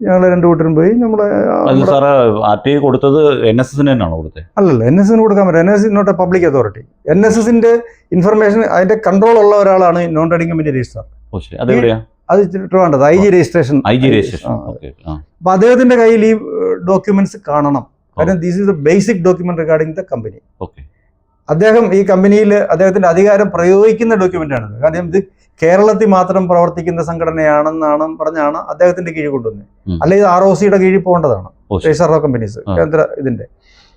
ഞങ്ങൾ രണ്ടു കൂട്ടരും പോയി നമ്മളെ അത് സാറ് ആർ ടി കൊടുത്തത് എൻ എസ് എസിന് തന്നെയാണോ കൊടുത്തത് അല്ലല്ല എൻ എസ് എസിന് കൊടുക്കാൻ പറ്റില്ല. N S not a public authority N S എസിന്റെ ഇൻഫർമേഷൻ അതിന്റെ കൺട്രോൾ ഉള്ള ഒരാളാണ് നോൺ ട്രേഡിംഗ് ശരി. അതെവിടെയാ? അത് ട്രിവാണ്ടത് I G registration I G registration അപ്പൊ അദ്ദേഹത്തിന്റെ കയ്യിൽ ഈ ഡോക്യുമെന്റ്സ് കാണണം. കാരണം this is the basic document regarding the company okay. അദ്ദേഹം ഈ കമ്പനിയിൽ അദ്ദേഹത്തിന്റെ അധികാരം പ്രയോഗിക്കുന്ന ഡോക്യുമെന്റ് ആണ് കാരണം ഇത് കേരളത്തിൽ മാത്രം പ്രവർത്തിക്കുന്ന സംഘടനയാണെന്നാണ് പറഞ്ഞാണ് അദ്ദേഹത്തിന്റെ കീഴിൽ കൊണ്ടുവന്നത്. ഉം. അല്ലെ ഇത് ആർ ഒ സിയുടെ കീഴിൽ പോകേണ്ടതാണ്. രജിസ്റ്റർ ഓഫ് കമ്പനീസ് കേന്ദ്ര ഇതിന്റെ.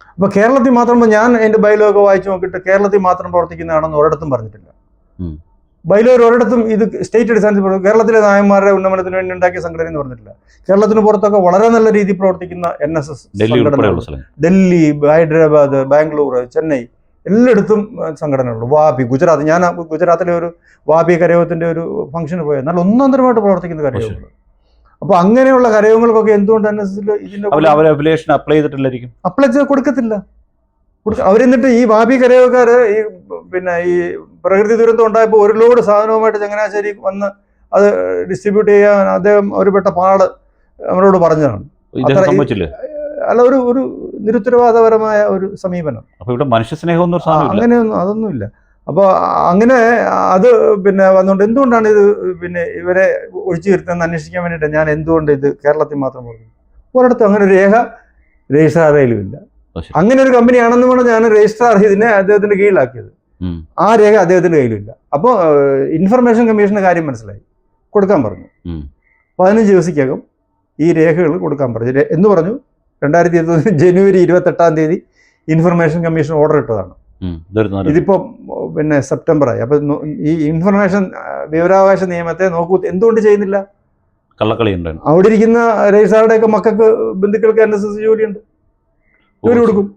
അപ്പൊ കേരളത്തിൽ മാത്രം ഞാൻ എന്റെ ബൈലോ ഒക്കെ വായിച്ചു നോക്കിയിട്ട് കേരളത്തിൽ മാത്രം പ്രവർത്തിക്കുന്നതാണെന്ന് ഒരിടത്തും പറഞ്ഞിട്ടില്ല. ബൈലോ ഒരിടത്തും ഇത് സ്റ്റേറ്റ് അടിസ്ഥാനത്തിൽ കേരളത്തിലെ നായന്മാരുടെ ഉന്നമനത്തിന് വേണ്ടി ഉണ്ടാക്കിയ സംഘടന എന്ന് പറഞ്ഞിട്ടില്ല. കേരളത്തിന് പുറത്തൊക്കെ വളരെ നല്ല രീതിയിൽ പ്രവർത്തിക്കുന്ന N S S Delhi Hyderabad Bangalore Chennai എല്ലായിടത്തും സംഘടനകളുണ്ട്. വാബി ഗുജറാത്ത്. ഞാൻ ഗുജറാത്തിലെ ഒരു വാബി കരയോഗത്തിന്റെ ഒരു ഫംഗ്ഷന് പോയത് എന്നാൽ ഒന്നാന്തരമായിട്ട് പ്രവർത്തിക്കുന്ന കരയോഗങ്ങൾ അപ്പോൾ അങ്ങനെയുള്ള കരയോഗങ്ങൾക്കൊക്കെ എന്തുകൊണ്ട് എൻ എസ് എസിൽ അപ്ലൈ ചെയ്തിട്ടില്ലായിരിക്കും. അപ്ലൈ ചെയ്ത് കൊടുക്കത്തില്ല. അവർ അവരെന്നിട്ട് ഈ വാബി കരയോഗക്കാര് ഈ പിന്നെ ഈ പ്രകൃതി ദുരന്തം ഉണ്ടായപ്പോൾ ഒരു ലോഡ് സാധനവുമായിട്ട് ചങ്ങനാശ്ശേരി വന്ന് അത് ഡിസ്ട്രിബ്യൂട്ട് ചെയ്യാൻ അദ്ദേഹം ഒരു പെട്ട പാട് അവരോട് പറഞ്ഞതാണ്. അല്ല ഒരു ഒരു നിരുത്തരവാദപരമായ ഒരു സമീപനം. അപ്പോൾ ഇവിടെ മനുഷ്യ സാധനമില്ല അങ്ങനെയൊന്നും അതൊന്നുമില്ല അപ്പോൾ അങ്ങനെ അത് പിന്നെ വന്നുകൊണ്ട് എന്തുകൊണ്ടാണ് ഇത് പിന്നെ ഇവരെ ഒഴിച്ചു വരുത്തുന്നത് അന്വേഷിക്കാൻ വേണ്ടിയിട്ട് ഞാൻ എന്തുകൊണ്ട് ഇത് കേരളത്തിൽ മാത്രം പറഞ്ഞു ഒരിടത്തും അങ്ങനെ ഒരു രേഖ രജിസ്ട്രാറയിലും ഇല്ല. അങ്ങനെ ഒരു കമ്പനിയാണെന്ന് പറഞ്ഞ് ഞാൻ രജിസ്ട്രാർ ഇതിനെ അദ്ദേഹത്തിന്റെ കീഴിലാക്കിയത്. ആ രേഖ അദ്ദേഹത്തിന്റെ കയ്യിലില്ല അപ്പോൾ ഇൻഫർമേഷൻ കമ്മീഷന്റെ കാര്യം മനസ്സിലായി. കൊടുക്കാൻ പറഞ്ഞു. പതിനഞ്ച് ദിവസത്തിക്കകം ഈ രേഖകൾ കൊടുക്കാൻ പറഞ്ഞു. എന്ന് പറഞ്ഞു? രണ്ടായിരത്തി ഇരുപത്തി ജനുവരി ഇരുപത്തെട്ടാം തീയതി ഇൻഫർമേഷൻ കമ്മീഷൻ ഓർഡർ ഇട്ടതാണ്. ഇതിപ്പോ പിന്നെ സെപ്റ്റംബറായി. അപ്പൊ ഈ ഇൻഫർമേഷൻ വിവരാവകാശ നിയമത്തെ നോക്കൂ. എന്തുകൊണ്ട് ചെയ്യുന്നില്ല? കള്ളക്കളി അവിടെ ഇരിക്കുന്ന രജിസ്ട്രാറുടെ ഒക്കെ മക്കൾക്ക് ബന്ധുക്കൾക്ക് എൻ എസ് എസ് ജോലിയുണ്ട്. ജോലി കൊടുക്കും.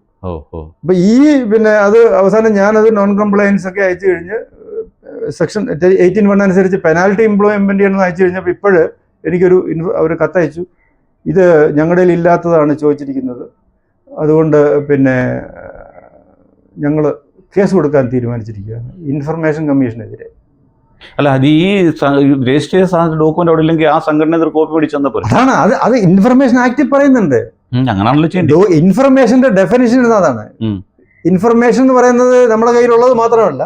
അപ്പൊ ഈ പിന്നെ അത് അവസാനം ഞാനത് നോൺ കംപ്ലയൻസ് ഒക്കെ അയച്ചു കഴിഞ്ഞ് സെക്ഷൻ എയ്റ്റീൻ വൺ അനുസരിച്ച് പെനാൽറ്റി ഇംപ്ലോയ്മെന്റ് ചെയ്യണമെന്ന് അയച്ചു കഴിഞ്ഞപ്പോൾ ഇപ്പോഴ് എനിക്കൊരു ഇൻഫ- ഒരു കത്തയച്ചു. ഇത് ഞങ്ങളുടെ ഇല്ലാത്തതാണ് ചോദിച്ചിരിക്കുന്നത്. അതുകൊണ്ട് പിന്നെ ഞങ്ങൾ കേസ് കൊടുക്കാൻ തീരുമാനിച്ചിരിക്കുകയാണ്. ഇൻഫർമേഷൻ കമ്മീഷനെതിരെ അല്ല അത് ഈ രജിസ്റ്റർ ചെയ്ത ഡോക്യുമെന്റ് അവിടെ ഇല്ലെങ്കിൽ ആ സംഘടന കോപ്പി മേടിച്ച് തന്നപ്പോൾ അതാണ്. അത് അത് ഇൻഫർമേഷൻ ആക്ട് പറയുന്നുണ്ട്. അങ്ങനെയാണല്ലോ ഇൻഫർമേഷന്റെ ഡെഫിനിഷൻ അതാണ്. ഇൻഫർമേഷൻ എന്ന് പറയുന്നത് നമ്മുടെ കയ്യിലുള്ളത് മാത്രമല്ല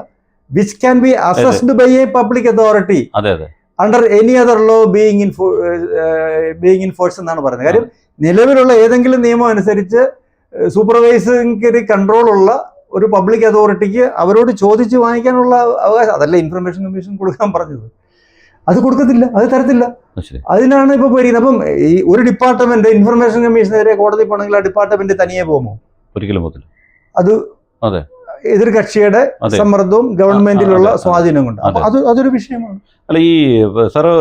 which can be assessed by a public authority അതെ അതെ. Under any other law being in being in force എന്നാണ് പറയുന്നത്. കാര്യം നിലവിലുള്ള ഏതെങ്കിലും നിയമം അനുസരിച്ച് സൂപ്പർവൈസിംഗ് കൺട്രോൾ ഉള്ള ഒരു പബ്ലിക് അതോറിറ്റിക്ക് അവരോട് ചോദിച്ച് വാങ്ങിക്കാനുള്ള അവകാശം അതല്ല ഇൻഫർമേഷൻ കമ്മീഷൻ കൊടുക്കാൻ പറഞ്ഞത്. അത് കൊടുക്കത്തില്ല അത് തരത്തില്ല. അതിനാണ് ഇപ്പൊ പോയിരിക്കുന്നത്. അപ്പം ഈ ഒരു ഡിപ്പാർട്ട്മെന്റ് ഇൻഫർമേഷൻ കമ്മീഷനെതിരെ കോടതി പോകണമെങ്കിൽ ആ ഡിപ്പാർട്ട്മെന്റ് തനിയെ പോകുമോ? ഒരിക്കലും പോകത്തില്ല. അത് അതെ. എതിർകക്ഷിയുടെ. സമ്മർദ്ദവും ഗവൺമെന്റിലുള്ള. സ്വാധീനം കൊണ്ട്. അപ്പൊ അത്. അതൊരു വിഷയമാണ്. അല്ല ഈ സാറ്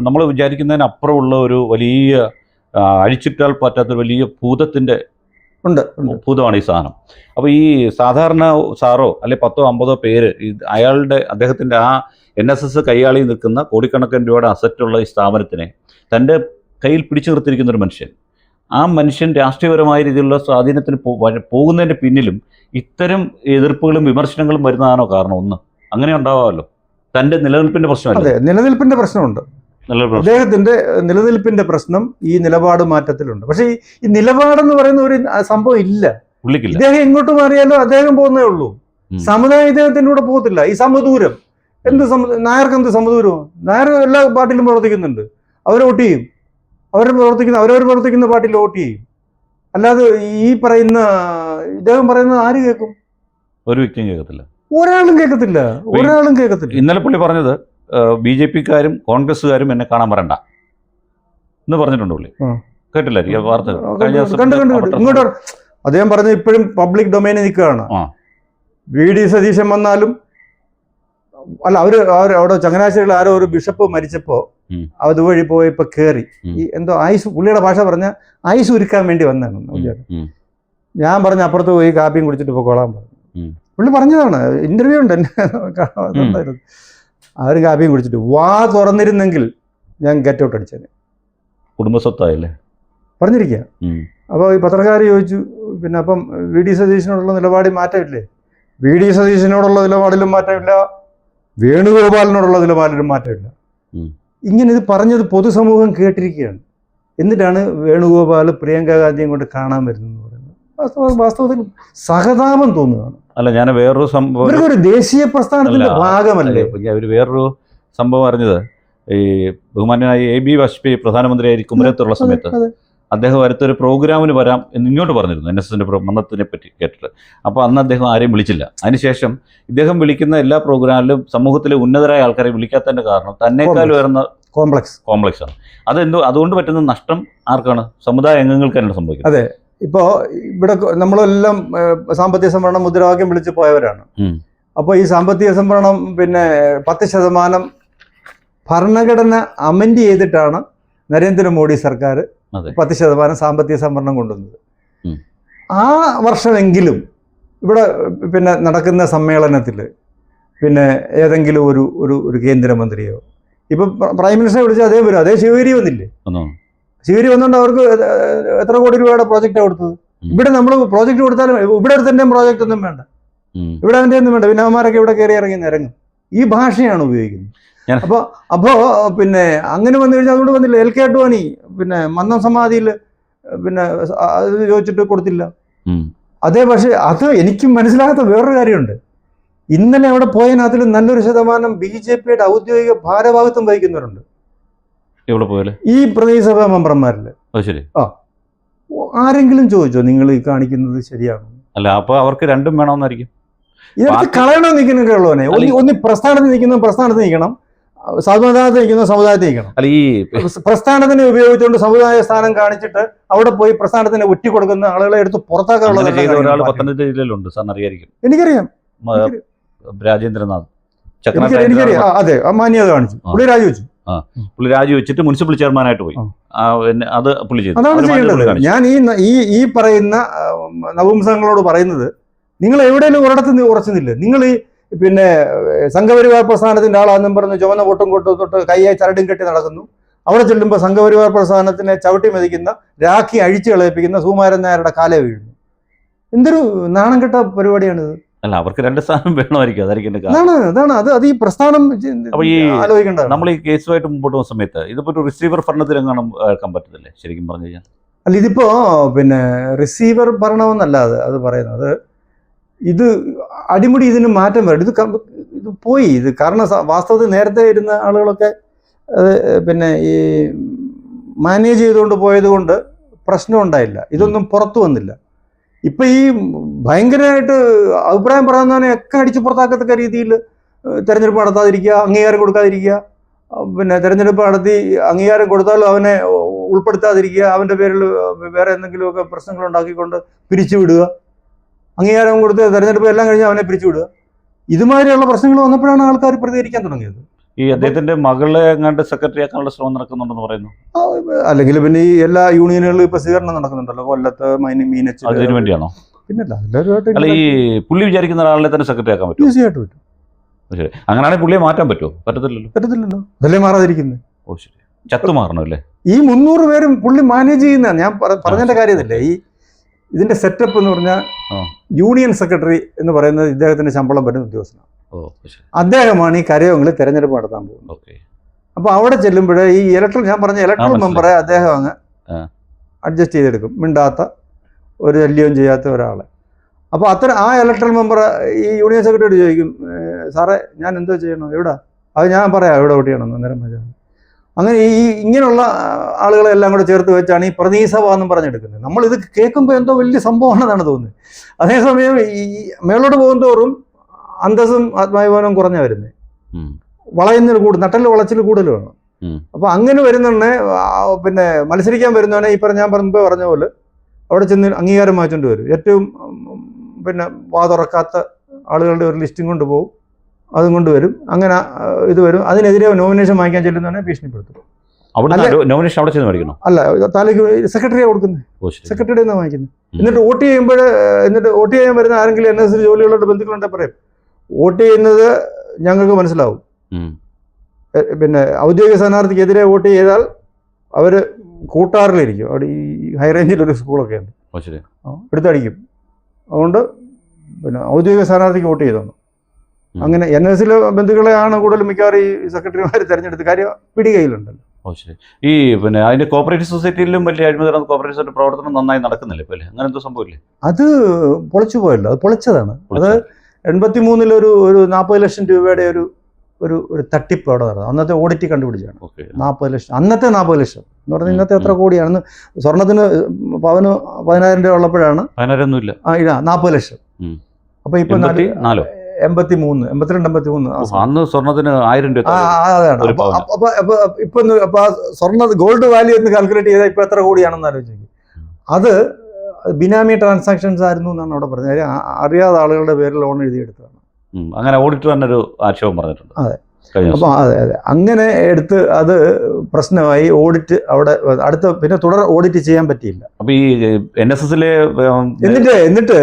നമ്മൾ വിചാരിക്കുന്നതിനപ്പുറമുള്ള ഒരു വലിയ അഴിച്ചിട്ടാൽ പറ്റാത്ത വലിയ ഭൂതത്തിന്റെ ഉണ്ട് ഭൂതമാണ് ഈ സാധനം. അപ്പോൾ ഈ സാധാരണ സാറോ അല്ലെ പത്തോ അമ്പതോ പേര് അയാളുടെ അദ്ദേഹത്തിന്റെ ആ എൻ എസ് എസ് കൈയാളി നിൽക്കുന്ന കോടിക്കണക്കിന് രൂപയുടെ അസറ്റുള്ള ഈ സ്ഥാപനത്തിനെ തന്റെ കയ്യിൽ പിടിച്ചു നിർത്തിയിരിക്കുന്ന ഒരു മനുഷ്യൻ. ആ മനുഷ്യൻ രാഷ്ട്രീയപരമായ രീതിയിലുള്ള സ്വാധീനത്തിന് പോകുന്നതിന്റെ പോകുന്നതിന്റെ പിന്നിലും ഇത്തരം എതിർപ്പുകളും വിമർശനങ്ങളും വരുന്നതാണോ കാരണം ഒന്ന്? അങ്ങനെ ഉണ്ടാവാമല്ലോ. തന്റെ നിലനിൽപ്പിന്റെ പ്രശ്നം അതെ നിലനിൽപ്പിന്റെ പ്രശ്നമുണ്ട്. അദ്ദേഹത്തിന്റെ നിലനിൽപ്പിന്റെ പ്രശ്നം ഈ നിലപാട് മാറ്റത്തിലുണ്ട്. പക്ഷേ ഈ- നിലപാടെന്ന് പറയുന്ന ഒരു സംഭവം ഇല്ല. ഇദ്ദേഹം എങ്ങോട്ട് മാറിയാലും അദ്ദേഹം പോകുന്നേ ഉള്ളൂ. സമുദായം ഇദ്ദേഹത്തിന്റെ കൂടെ പോകത്തില്ല. ഈ സമദൂരം. എന്ത് സമ നായർക്ക് എന്ത് സമദൂരം നായർ എല്ലാ പാർട്ടിയിലും പ്രവർത്തിക്കുന്നുണ്ട്. അവർ വോട്ട് ചെയ്യും അവർ പ്രവർത്തിക്കുന്ന അവരവർ പ്രവർത്തിക്കുന്ന പാർട്ടിയിൽ വോട്ട് ചെയ്യും. അല്ലാതെ ഈ പറയുന്ന ഇദ്ദേഹം പറയുന്നത് ആര് കേൾക്കും? ഒരു വ്യക്തിയും കേൾക്കത്തില്ല. ഒരാളും കേൾക്കത്തില്ല. ഒരാളും കേൾക്കത്തില്ല. ഇന്നലെ പുള്ളി പറഞ്ഞത് ബി ജെ പിക്കാരും കോൺഗ്രസ്സുകാരും എന്നെ കാണാൻ വരണ്ട. എന്ന് പറഞ്ഞിട്ടുണ്ട് പുള്ളി. ആ. കേട്ടില്ല ഈ വാർത്ത കണ്ടു കണ്ടു ഇങ്ങോട്ട് അദ്ദേഹം പറഞ്ഞ ഇപ്പോഴും പബ്ലിക് ഡൊമൈനിൽ നിൽക്കുകയാണ്. വി ഡി സതീശൻ വന്നാലും അല്ല അവർ അവർ അവിടെ ചങ്ങനാശ്ശേരിയിൽ ആരോ ഒരു ബിഷപ്പ് മരിച്ചപ്പോ ഉം. അതുവഴി പോയപ്പോ കേറി. ഉം. ഈ എന്തോ ആയുസ് പുള്ളിയുടെ ഭാഷ പറഞ്ഞ ആയുസ് ഉരുക്കാൻ വേണ്ടി വന്നതാണ്. ഞാൻ പറഞ്ഞ അപ്പുറത്ത് പോയി കാപ്പിയും കുടിച്ചിട്ട് പോയിക്കോളാൻ പറഞ്ഞു. പുള്ളി പറഞ്ഞതാണ്. ഇന്റർവ്യൂ ഉണ്ട് എന്നെ. അവർ അവർ കാപ്പിയും കുടിച്ചിട്ട് വാ തുറന്നിരുന്നെങ്കിൽ ഞാൻ ഗെറ്റ് ഔട്ട് അടിച്ചത് കുടുംബസ്വത്തായില്ലേ? പറഞ്ഞിരിക്കുക ഉം. അപ്പോൾ ഈ പത്രക്കാർ ചോദിച്ചു പിന്നെ അപ്പം വി ഡി സതീശനോടുള്ള നിലപാടിൽ മാറ്റമില്ലേ? വി ഡി സതീശനോടുള്ള നിലപാടിലും മാറ്റമില്ല. വേണുഗോപാലിനോടുള്ള നിലപാടിലും മാറ്റമില്ല. ഇങ്ങനെ ഇത് പറഞ്ഞത് പൊതുസമൂഹം കേട്ടിരിക്കുകയാണ്. എന്നിട്ടാണ് വേണുഗോപാൽ പ്രിയങ്ക ഗാന്ധിയും കൊണ്ട് കാണാൻ വരുന്നത് പറയുന്നത്. വാസ്തവത്തിൽ സഹതാപം തോന്നുകയാണ്. അല്ല ഞാൻ വേറൊരു സംഭവം ഒരു ദേശീയ പ്രസ്ഥാനത്തിന്റെ ഭാഗമല്ലേ? അവർ വേറൊരു സംഭവം അറിഞ്ഞത്. ഈ ബഹുമാന്യനായ എ ബി വാജ്പേയി പ്രധാനമന്ത്രിയായി കുമരത്തുള്ള സമയത്ത്. അദ്ദേഹം അടുത്തൊരു പ്രോഗ്രാമിന് വരാം എന്ന് ഇങ്ങോട്ട് പറഞ്ഞിരുന്നു എൻ എസ് എസിന്റെ മന്ദത്തിനെ പറ്റി കേട്ടിട്ട്. അപ്പോൾ അന്ന് അദ്ദേഹം ആരെയും വിളിച്ചില്ല. അതിനുശേഷം ഇദ്ദേഹം വിളിക്കുന്ന എല്ലാ പ്രോഗ്രാമിലും സമൂഹത്തിലെ ഉന്നതരായ ആൾക്കാരെ വിളിക്കാത്തതിന്റെ കാരണം തന്നേക്കാൾ ഉയർന്ന വരുന്ന കോംപ്ലക്സ് കോംപ്ലക്സ് ആണ്. അതെന്തോ അതുകൊണ്ട് പറ്റുന്ന നഷ്ടം ആർക്കാണ്? സമുദായ അംഗങ്ങൾക്ക് തന്നെ സംഭവിക്കുന്നത്. അതെ. ഇപ്പോൾ ഇവിടെ നമ്മളെല്ലാം സാമ്പത്തിക സംവരണം മുദ്രാവാക്യം വിളിച്ചു പോയവരാണ്. അപ്പോൾ ഈ സാമ്പത്തിക സംവരണം പിന്നെ പത്ത് ശതമാനം ഭരണഘടന അമെൻഡ് ചെയ്തിട്ടാണ് നരേന്ദ്രമോദി സർക്കാർ പത്ത് ശതമാനം സാമ്പത്തിക സംവരണം കൊണ്ടുവന്നത്. ആ വർഷമെങ്കിലും ഇവിടെ പിന്നെ നടക്കുന്ന സമ്മേളനത്തിൽ പിന്നെ ഏതെങ്കിലും ഒരു ഒരു ഒരു കേന്ദ്രമന്ത്രിയോ ഇപ്പൊ പ്രൈം മിനിസ്റ്ററെ വിളിച്ചാൽ അതേ വരും. അതേ ശിവഗിരി വന്നില്ലേ? ശിവഗിരി വന്നുകൊണ്ട് അവർക്ക് എത്ര കോടി രൂപയുടെ പ്രോജക്റ്റാണ് കൊടുത്തത്? ഇവിടെ നമ്മൾ പ്രോജക്റ്റ് കൊടുത്താലും ഇവിടെ ഒരുത്തന്റെയും പ്രോജക്റ്റ് ഒന്നും വേണ്ട ഇവിടെ അവന്റെ ഒന്നും വേണ്ട. പിന്നെ അവന്മാരൊക്കെ ഇവിടെ കയറി ഇറങ്ങി നിരങ്ങും ഈ ഭാഷയാണ് ഉപയോഗിക്കുന്നത്. അപ്പോൾ അപ്പോൾ പിന്നെ അങ്ങനെ വന്നു കഴിഞ്ഞാൽ അതുകൊണ്ട് വന്നില്ല. എൽ കെ അഡ്വാനി പിന്നെ മന്നം സമാധിയിൽ പിന്നെ അത് ചോദിച്ചിട്ട് കൊടുത്തില്ല. അതേ പക്ഷേ അത് എനിക്കും മനസ്സിലാകാത്ത വേറൊരു കാര്യമുണ്ട്. ഇന്നലെ അവിടെ പോയതിനകത്തിൽ നല്ലൊരു ശതമാനം ബി ജെ പിയുടെ ഔദ്യോഗിക ഭാരവാഹിത്വം വഹിക്കുന്നവരുണ്ട്. ഈ പ്രതിസഭാ മെമ്പർമാരിൽ ശരി. ആരെങ്കിലും ചോദിച്ചോ നിങ്ങൾ ഈ കാണിക്കുന്നത് ശരിയാണോ? അല്ല അപ്പൊ അവർക്ക് രണ്ടും വേണമെന്നായിരിക്കും. ഇതൊക്കെ കളയണോ കളയണം നിൽക്കുന്നൊക്കെ ഉള്ളവനെ ഒന്ന് പ്രസ്ഥാനത്ത് നിൽക്കുന്ന പ്രസ്ഥാനത്ത് നിൽക്കണം. സമുദായത്തിൽ നിൽക്കുന്ന സമുദായത്തിൽ നിൽക്കണം അല്ല ഈ പ്രസ്ഥാനത്തിനെ ഉപയോഗിച്ചുകൊണ്ട് സമുദായ സ്ഥാനം കാണിച്ചിട്ട് അവിടെ പോയി പ്രസ്ഥാനത്തിനെ ഒറ്റി കൊടുക്കുന്ന ആളുകളെ എടുത്ത് പുറത്താക്കാനുള്ള ഒരാൾ പത്തനംതിട്ട ജില്ലയിലുണ്ട് സാറിന് അറിയായിരിക്കും എനിക്കറിയാം രാജേന്ദ്രനാഥ്. എനിക്കറിയാം അതെ മാന്യത കാണിച്ചു. പുള്ളി രാജിവെച്ചു പുള്ളി രാജിവെച്ചിട്ട് മുനിസിപ്പൽ ചെയർമാനായിട്ട് പോയി. പിന്നെ അത് പുള്ളി ചെയ്തു. അതാണ് ചെയ്യേണ്ടത്. ഞാൻ ഈ ഈ ഈ പറയുന്ന നവംസങ്ങളോട് പറയുന്നത് നിങ്ങൾ എവിടെയെങ്കിലും ഒരിടത്ത് ഉറച്ചുന്നില്ല ഉറച്ചു നില്ല നിങ്ങൾ ഈ പിന്നെ സംഘപരിവാർ പ്രസ്ഥാനത്തിന്റെ ആളാണെന്നും പറഞ്ഞ് ചുവന്ന പൊട്ടും കൊട്ടും തൊട്ട് കയ്യെ ചരടും കെട്ടി നടക്കുന്നു. അവിടെ ചെല്ലുമ്പോൾ സംഘപരിവാർ പ്രസ്ഥാനത്തിനെ ചവിട്ടി മെതിക്കുന്ന രാഖി അഴിച്ചു കളയിപ്പിക്കുന്ന സുകുമാരൻ നായരുടെ കാല വീഴുന്നു. എന്തൊരു നാണം കെട്ട പരിപാടിയാണിത്. അല്ല അവർക്ക് രണ്ട് സ്ഥാനം വേണമായിരിക്കും അതായിരിക്കും അതാണ് അതാണ്. അത് അത് ഈ പ്രസ്ഥാനം ആലോചിക്കേണ്ടത് നമ്മൾ ഈ കേസുമായിട്ട് മുമ്പോട്ട് പോകുന്ന സമയത്ത് ഇതിപ്പോ ഒരു റിസീവർ ഭരണത്തിലെങ്ങാനും കേൾക്കാൻ പറ്റത്തില്ലേ? ശരിക്കും പറഞ്ഞു കഴിഞ്ഞാൽ? അല്ല ഇതിപ്പോ പിന്നെ റിസീവർ ഭരണമെന്നല്ല അത് അത് പറയുന്നത്. ഇത് അടിമുടി ഇതിന് മാറ്റം വരും. ഇത് ഇത് പോയി. ഇത് കാരണം വാസ്തവത്തിൽ നേരത്തെ ഇരുന്ന ആളുകളൊക്കെ പിന്നെ ഈ മാനേജ് ചെയ്തുകൊണ്ട് പോയത് കൊണ്ട് പ്രശ്നം ഉണ്ടായില്ല. ഇതൊന്നും പുറത്തു വന്നില്ല. ഇപ്പൊ ഈ ഭയങ്കരമായിട്ട് അഭിപ്രായം പറയുന്നവനെ ഒക്കെ അടിച്ച് പുറത്താക്കത്തക്ക രീതിയിൽ തെരഞ്ഞെടുപ്പ് നടത്താതിരിക്കുക അംഗീകാരം കൊടുക്കാതിരിക്കുക. പിന്നെ തെരഞ്ഞെടുപ്പ് നടത്തി അംഗീകാരം കൊടുത്താലും അവനെ ഉൾപ്പെടുത്താതിരിക്കുക. അവന്റെ പേരിൽ വേറെ എന്തെങ്കിലുമൊക്കെ പ്രശ്നങ്ങൾ ഉണ്ടാക്കിക്കൊണ്ട് പിരിച്ചുവിടുക. അംഗീകാരം കൊടുത്ത് തെരഞ്ഞെടുപ്പ് എല്ലാം കഴിഞ്ഞ് അവനെ പിരിച്ചുവിടുക. ഇതുമാതിരിയുള്ള പ്രശ്നങ്ങൾ വന്നപ്പോഴാണ് ആൾക്കാർ പ്രതികരിക്കാൻ തുടങ്ങിയത്. ഈ അദ്ദേഹത്തിന്റെ മകളെ എങ്ങാണ്ട് സെക്രട്ടറി ആക്കാനുള്ള ശ്രമം നടക്കുന്നുണ്ടെന്ന് പറയുന്നു. അല്ലെങ്കിൽ പിന്നെ ഈ എല്ലാ യൂണിയനുകളിലും ഇപ്പൊ സ്വീകരണം നടക്കുന്നുണ്ടല്ലോ. കൊല്ലത്ത് മൈന മീനച്ചിൽ അതിനു വേണ്ടിയാണോ? പിന്നല്ല അല്ല ഈ പുള്ളി വിചാരിക്കുന്ന ഒരാളെ തന്നെ സെക്രട്ടറി ആക്കാൻ പറ്റും തീർച്ചയായിട്ടും പറ്റും. ശരി. അങ്ങനെയാണെങ്കിൽ പുള്ളിയെ മാറ്റാൻ പറ്റുമോ? പറ്റത്തില്ലല്ലോ. പറ്റത്തില്ലല്ലോ. അതല്ലേ മാറാതിരിക്കുന്നത് ഓ ശരി. ചത്തു മാറണം അല്ലേ ഈ മുന്നൂറ് പേരും പുള്ളി മാനേജ് ചെയ്യുന്ന ഞാൻ പറഞ്ഞ പറഞ്ഞതിന്റെ കാര്യത്തില്ലേ ഈ ഇതിന്റെ സെറ്റപ്പ് എന്ന് പറഞ്ഞാൽ. യൂണിയൻ സെക്രട്ടറി എന്ന് പറയുന്നത് ഇദ്ദേഹത്തിന്റെ ശമ്പളം വരുന്ന ഉദ്യോഗസ്ഥനാണ്. അദ്ദേഹമാണ് ഈ കരയോഗങ്ങളിൽ തെരഞ്ഞെടുപ്പ് നടത്താൻ പോകുന്നത്. അപ്പൊ അപ്പോൾ അവിടെ ചെല്ലുമ്പോൾ ഈ ഇലക്ട്രൽ ഞാൻ പറഞ്ഞ ഇലക്ട്രൽ. മെമ്പറെ അദ്ദേഹം അങ്ങ്. അഡ്ജസ്റ്റ് ചെയ്തെടുക്കും. മിണ്ടാത്ത ഒരു ശല്യവും ചെയ്യാത്ത ഒരാളെ. അപ്പോൾ അത്ര ആ ഇലക്ട്രൽ മെമ്പർ ഈ യൂണിയൻ സെക്രട്ടറി ചോദിക്കും "ഏ, സാറേ ഞാൻ എന്തോ ചെയ്യണം? എവിടെ? അത് ഞാൻ പറയാം എവിടെ വോട്ട് ചെയ്യണം അന്നേരം മതി അങ്ങനെ ഈ ഇങ്ങനെയുള്ള ആളുകളെ എല്ലാം കൂടെ ചേർത്ത് വെച്ചാണ് ഈ പ്രതീസഭ എന്നും പറഞ്ഞെടുക്കുന്നത്. നമ്മൾ ഇത് കേൾക്കുമ്പോൾ എന്തോ വലിയ സംഭവമാണെന്നാണ് തോന്നുന്നത്. അതേസമയം ഈ മേളോട്ട് പോകുന്തോറും അന്തസ്സും ആത്മാഭിമാനവും കുറഞ്ഞാ വരുന്നത്. വളയുന്നതിൽ കൂടുതൽ നട്ടൽ വളച്ചിൽ കൂടുതൽ വേണം. ഉം. അപ്പൊ അങ്ങനെ വരുന്നുണ്ട് പിന്നെ മത്സരിക്കാൻ വരുന്നവനെ ഈ പറഞ്ഞ ഞാൻ മുമ്പേ പറഞ്ഞ പോലെ അവിടെ ചെന്ന് അംഗീകാരം വാങ്ങിച്ചുകൊണ്ട് വരും. ഏറ്റവും പിന്നെ വാതുറക്കാത്ത ആളുകളുടെ ഒരു ലിസ്റ്റും കൊണ്ട് പോകും. അതും കൊണ്ട് വരും. അങ്ങനെ ഇത് വരും. അതിനെതിരെ നോമിനേഷൻ വാങ്ങിക്കാൻ ചെല്ലുന്നവനെ ഭീഷണിപ്പെടുത്തും. നോമിനേഷൻ അവിടെ ചെന്ന് മേടിക്കണം? അല്ല താലൂക്ക് സെക്രട്ടറിയെ കൊടുക്കുന്നത്. സെക്രട്ടറിയുടെ നിന്ന് വാങ്ങിക്കുന്നത്. എന്നിട്ട് വോട്ട് ചെയ്യുമ്പോൾ എന്നിട്ട് വോട്ട് ചെയ്യാൻ വരുന്ന ആരെങ്കിലും എൻ എസ് ജോലികളോട് ബന്ധുക്കളുണ്ടെ പറയും. വോട്ട് ചെയ്യുന്നത് ഞങ്ങൾക്ക് മനസ്സിലാവും. പിന്നെ ഔദ്യോഗിക സ്ഥാനാർത്ഥിക്കെതിരെ വോട്ട് ചെയ്താൽ അവർ കൂട്ടാറിലിരിക്കും. അവിടെ ഈ ഹൈ റേഞ്ചിലൊരു സ്കൂളൊക്കെ ഉണ്ട്. എടുത്തടിക്കും. അതുകൊണ്ട് പിന്നെ ഔദ്യോഗിക സ്ഥാനാർത്ഥിക്ക് വോട്ട് ചെയ്തോണം ഉം. അങ്ങനെ എൻ എസ് എസിലെ ബന്ധുക്കളെയാണ് കൂടുതൽ മിക്കവാറും ഈ സെക്രട്ടറിമാർ തിരഞ്ഞെടുത്ത് കാര്യം പിടികയിലുണ്ടല്ലോ. ഓ ശരി. ഈ പിന്നെ അതിന്റെ കോപ്പറേറ്റീവ് സൊസൈറ്റിയിലും വലിയ അഴിമതി കോപ്പറേറ്റീവ് സൊസൈറ്റി പ്രവർത്തനം നന്നായി നടക്കുന്നില്ല ഇപ്പൊ അങ്ങനെ എന്തോ സംഭവമില്ലേ? അത് പൊളിച്ചു പോയല്ലോ. അത് പൊളിച്ചതാണ്. അത് എൺപത്തി മൂന്നിലൊരു ഒരു നാൽപ്പത് ലക്ഷം രൂപയുടെ ഒരു ഒരു ഒരു തട്ടിപ്പ് അവിടെ നടന്നു. അന്നത്തെ ഓഡിറ്റ് കണ്ടുപിടിച്ചാണ് നാൽപ്പത് ലക്ഷം. അന്നത്തെ നാൽപ്പത് ലക്ഷം. എന്ന് പറഞ്ഞാൽ ഇന്നത്തെ എത്ര. കോടിയാണ് സ്വർണത്തിന് പവന് പതിനായിരം രൂപ ഉള്ളപ്പോഴാണ് പതിനായിരൊന്നും ഇല്ല ആ ഇതാ നാൽപ്പത് ലക്ഷം. അപ്പോൾ അപ്പൊ ഇപ്പൊ നാലോ? എൺപത്തി മൂന്ന് എൺപത്തിരണ്ട് എൺപത്തി മൂന്ന് അന്ന് സ്വർണത്തിന് ആയിരം രൂപ അതാണ്. അപ്പൊ. അപ്പൊ ഇപ്പൊ അപ്പൊ സ്വർണ ഗോൾഡ് വാല്യൂ എന്ന് കാൽക്കുലേറ്റ് ചെയ്താൽ ഇപ്പൊ എത്ര കോടിയാണെന്ന് ആലോചിക്കും. അത് ബിനാമി ട്രാൻസാക്ഷൻസ് ആയിരുന്നു എന്നാണ് അവിടെ പറഞ്ഞത്. കാര്യം അറിയാതെ ആളുകളുടെ പേരിൽ ലോൺ എഴുതിയെടുത്തതാണ്. അങ്ങനെ ഓഡിറ്റർ തന്നെ ഒരു ആക്ഷേപം പറഞ്ഞിട്ടുണ്ട്. അതെ. അപ്പൊ അതെ അതെ. അങ്ങനെ എടുത്ത് അത് പ്രശ്നമായി. ഓഡിറ്റ് അവിടെ അടുത്ത പിന്നെ തുടർ ഓഡിറ്റ് ചെയ്യാൻ പറ്റിയില്ല. അപ്പൊ ഈ എൻ എസ് എസിലെ എന്നിട്ട് എന്നിട്ട്.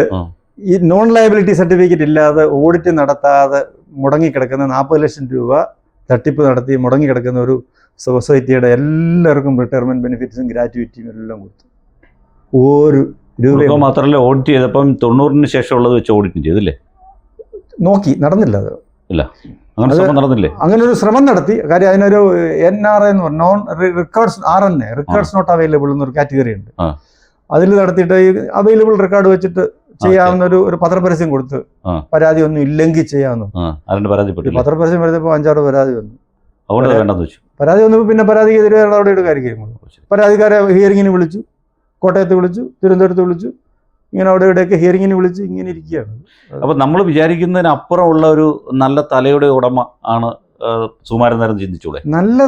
ഈ നോൺ ലയബിലിറ്റി സർട്ടിഫിക്കറ്റ് ഇല്ലാതെ ഓഡിറ്റ് നടത്താതെ മുടങ്ങിക്കിടക്കുന്ന നാൽപ്പത് ലക്ഷം രൂപ തട്ടിപ്പ് നടത്തി മുടങ്ങിക്കിടക്കുന്ന ഒരു സൊസൈറ്റിയുടെ എല്ലാവർക്കും റിട്ടയർമെന്റ് ബെനിഫിറ്റ്സും ഗ്രാറ്റുവിറ്റിയും എല്ലാം കൊടുത്തു. ഒരു രൂപ മാത്രമല്ല ഓഡിറ്റ് ചെയ്തപ്പം തൊണ്ണൂറിന് ശേഷമുള്ളത് വെച്ച് ഓഡിറ്റ് ചെയ്തില്ലേ? നോക്കി നടന്നില്ല അത്. ശ്രമം നടന്നില്ലേ? അങ്ങനെ ഒരു ശ്രമം നടത്തി. കാര്യം അതിനൊരു എൻ ആർ എന്ന് പറഞ്ഞു non records R N A records not available എന്നൊരു കാറ്റഗറി ഉണ്ട്. അതിൽ നടത്തിയിട്ട് ഈ അവൈലബിൾ റെക്കോർഡ് വെച്ചിട്ട് ചെയ്യാവുന്ന ഒരു ഒരു പത്രപരസ്യം കൊടുത്ത് പരാതി ഒന്നും ഇല്ലെങ്കിൽ ചെയ്യാമെന്ന് പത്രപരസ്യം വരുന്നപ്പോൾ അഞ്ചാറ് പരാതി വന്നു. പരാതി വന്നപ്പോൾ പിന്നെ പരാതിക്കെതിരെ നടപടി എടുക്കാതിരിക്കും. പരാതിക്കാരെ ഹിയറിങ്ങിന് വിളിച്ചു. കോട്ടയത്ത് വിളിച്ചു തിരുവനന്തപുരത്ത് വിളിച്ചു. ഇങ്ങനെ അവിടെ ഇവിടെയൊക്കെ ഹിയറിങ്ങിന് വിളിച്ച് ഇങ്ങനെ ഇരിക്കുകയാണ്. അപ്പൊ നമ്മൾ വിചാരിക്കുന്നതിനപ്പുറമുള്ള ഒരു നല്ല തലയുടെ ഉടമ ആണ് ആ, സുകുമാരൻ നേരം ചിന്തിച്ചൂടെ? നല്ല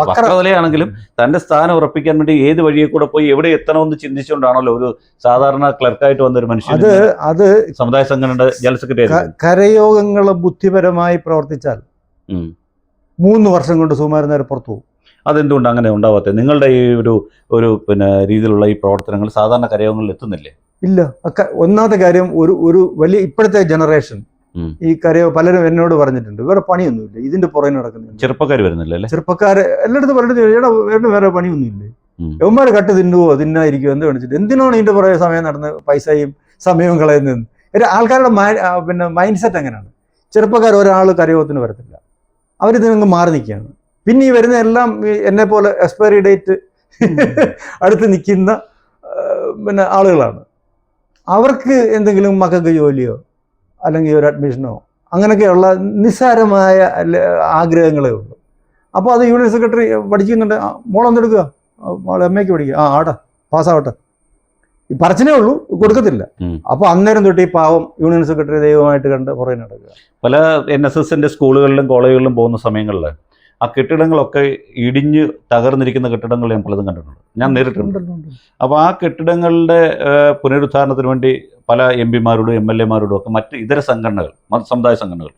വക്രതലയാണെങ്കിലും തന്റെ സ്ഥാനം ഉറപ്പിക്കാൻ വേണ്ടി ഏത് വഴിയെ കൂടെ പോയി എവിടെ എത്തണമെന്ന് ചിന്തിച്ചുകൊണ്ടാണല്ലോ ഒരു സാധാരണ ക്ലർക്കായിട്ട് വന്ന ഒരു മനുഷ്യൻ അത് അത് സമുദായ സംഘടനയുടെ ജനറൽ സെക്രട്ടറി കരയോഗങ്ങൾ ബുദ്ധിപരമായി പ്രവർത്തിച്ചാൽ മൂന്ന് വർഷം കൊണ്ട് സുമാരൻ നേരം പുറത്തു പോകും. അതെന്തുകൊണ്ട് അങ്ങനെ ഉണ്ടാവാത്തത് നിങ്ങളുടെ ഈ ഒരു ഒരു പിന്നെ രീതിയിലുള്ള ഈ പ്രവർത്തനങ്ങൾ സാധാരണ കരയോഗങ്ങളിൽ എത്തുന്നില്ലേ? ഇല്ല. ഒന്നാമത്തെ കാര്യം ഒരു ഒരു വലിയ ഇപ്പോഴത്തെ ജനറേഷൻ. ഈ കരയോ പലരും എന്നോട് പറഞ്ഞിട്ടുണ്ട്. വേറെ പണിയൊന്നുമില്ല. ഇതിന്റെ പുറകെ നടക്കുന്നില്ല. ചെറുപ്പക്കാർ വരുന്നില്ല അല്ലേ? ചെറുപ്പക്കാരെ എല്ലായിടത്തും പലയിടത്തും എടാ വേറെ വേറെ പണിയൊന്നുമില്ലേ. എവന്മാരെ കട്ട് തിന്നുവോ? തിന്നായിരിക്കുമോ എന്ത് കാണിച്ചിട്ട്? എന്തിനാണ് ഇതിന്റെ പുറകെ സമയം നടന്ന് പൈസയും സമയവും കളയുന്നത്? ആൾക്കാരുടെ പിന്നെ മൈൻഡ് സെറ്റ് എങ്ങനെയാണ്? ചെറുപ്പക്കാർ ഒരാൾ കരയോഗത്തിന് വരത്തില്ല. അവരിതിനങ്ങ് മാറി നിൽക്കുകയാണ്. പിന്നെ ഈ വരുന്ന എല്ലാം എന്നെ പോലെ എക്സ്പയറി ഡേറ്റ് അടുത്ത് നിൽക്കുന്ന പിന്നെ ആളുകളാണ്. അവർക്ക് എന്തെങ്കിലും മക്കൾക്ക് ജോലിയോ അല്ലെങ്കിൽ ഒരു അഡ്മിഷനോ അങ്ങനെയൊക്കെയുള്ള നിസ്സാരമായ ആഗ്രഹങ്ങളേ ഉള്ളൂ. അപ്പോൾ അത് യൂണിയൻ സെക്രട്ടറി പഠിക്കുന്നുണ്ട് മോളൊന്നെടുക്കുക ആ, മോൾ എം എക്ക് പഠിക്കുക ആ ആട്ടെ പാസ്സാവട്ടെ. ഈ പറച്ചിനേ ഉള്ളൂ കൊടുക്കത്തില്ല. അപ്പൊ അപ്പോൾ അന്നേരം തൊട്ട് ഈ പാവം യൂണിയൻ സെക്രട്ടറി ദൈവമായിട്ട് കണ്ട് പുറകെ നടക്കുക. പല എൻ എസ് എസിന്റെ സ്കൂളുകളിലും കോളേജുകളിലും പോകുന്ന സമയങ്ങളിൽ ആ കെട്ടിടങ്ങളൊക്കെ ഇടിഞ്ഞ് തകർന്നിരിക്കുന്ന കെട്ടിടങ്ങൾ ഞാൻ പലതും കണ്ടിട്ടുണ്ട്. ഞാൻ നേരിട്ടുണ്ട്. അപ്പോൾ ആ കെട്ടിടങ്ങളുടെ പുനരുദ്ധാരണത്തിന് വേണ്ടി പല എം പിമാരോടും എം എൽ എമാരോടും ഒക്കെ മറ്റ് ഇതര സംഘടനകൾ സമുദായ സംഘടനകൾ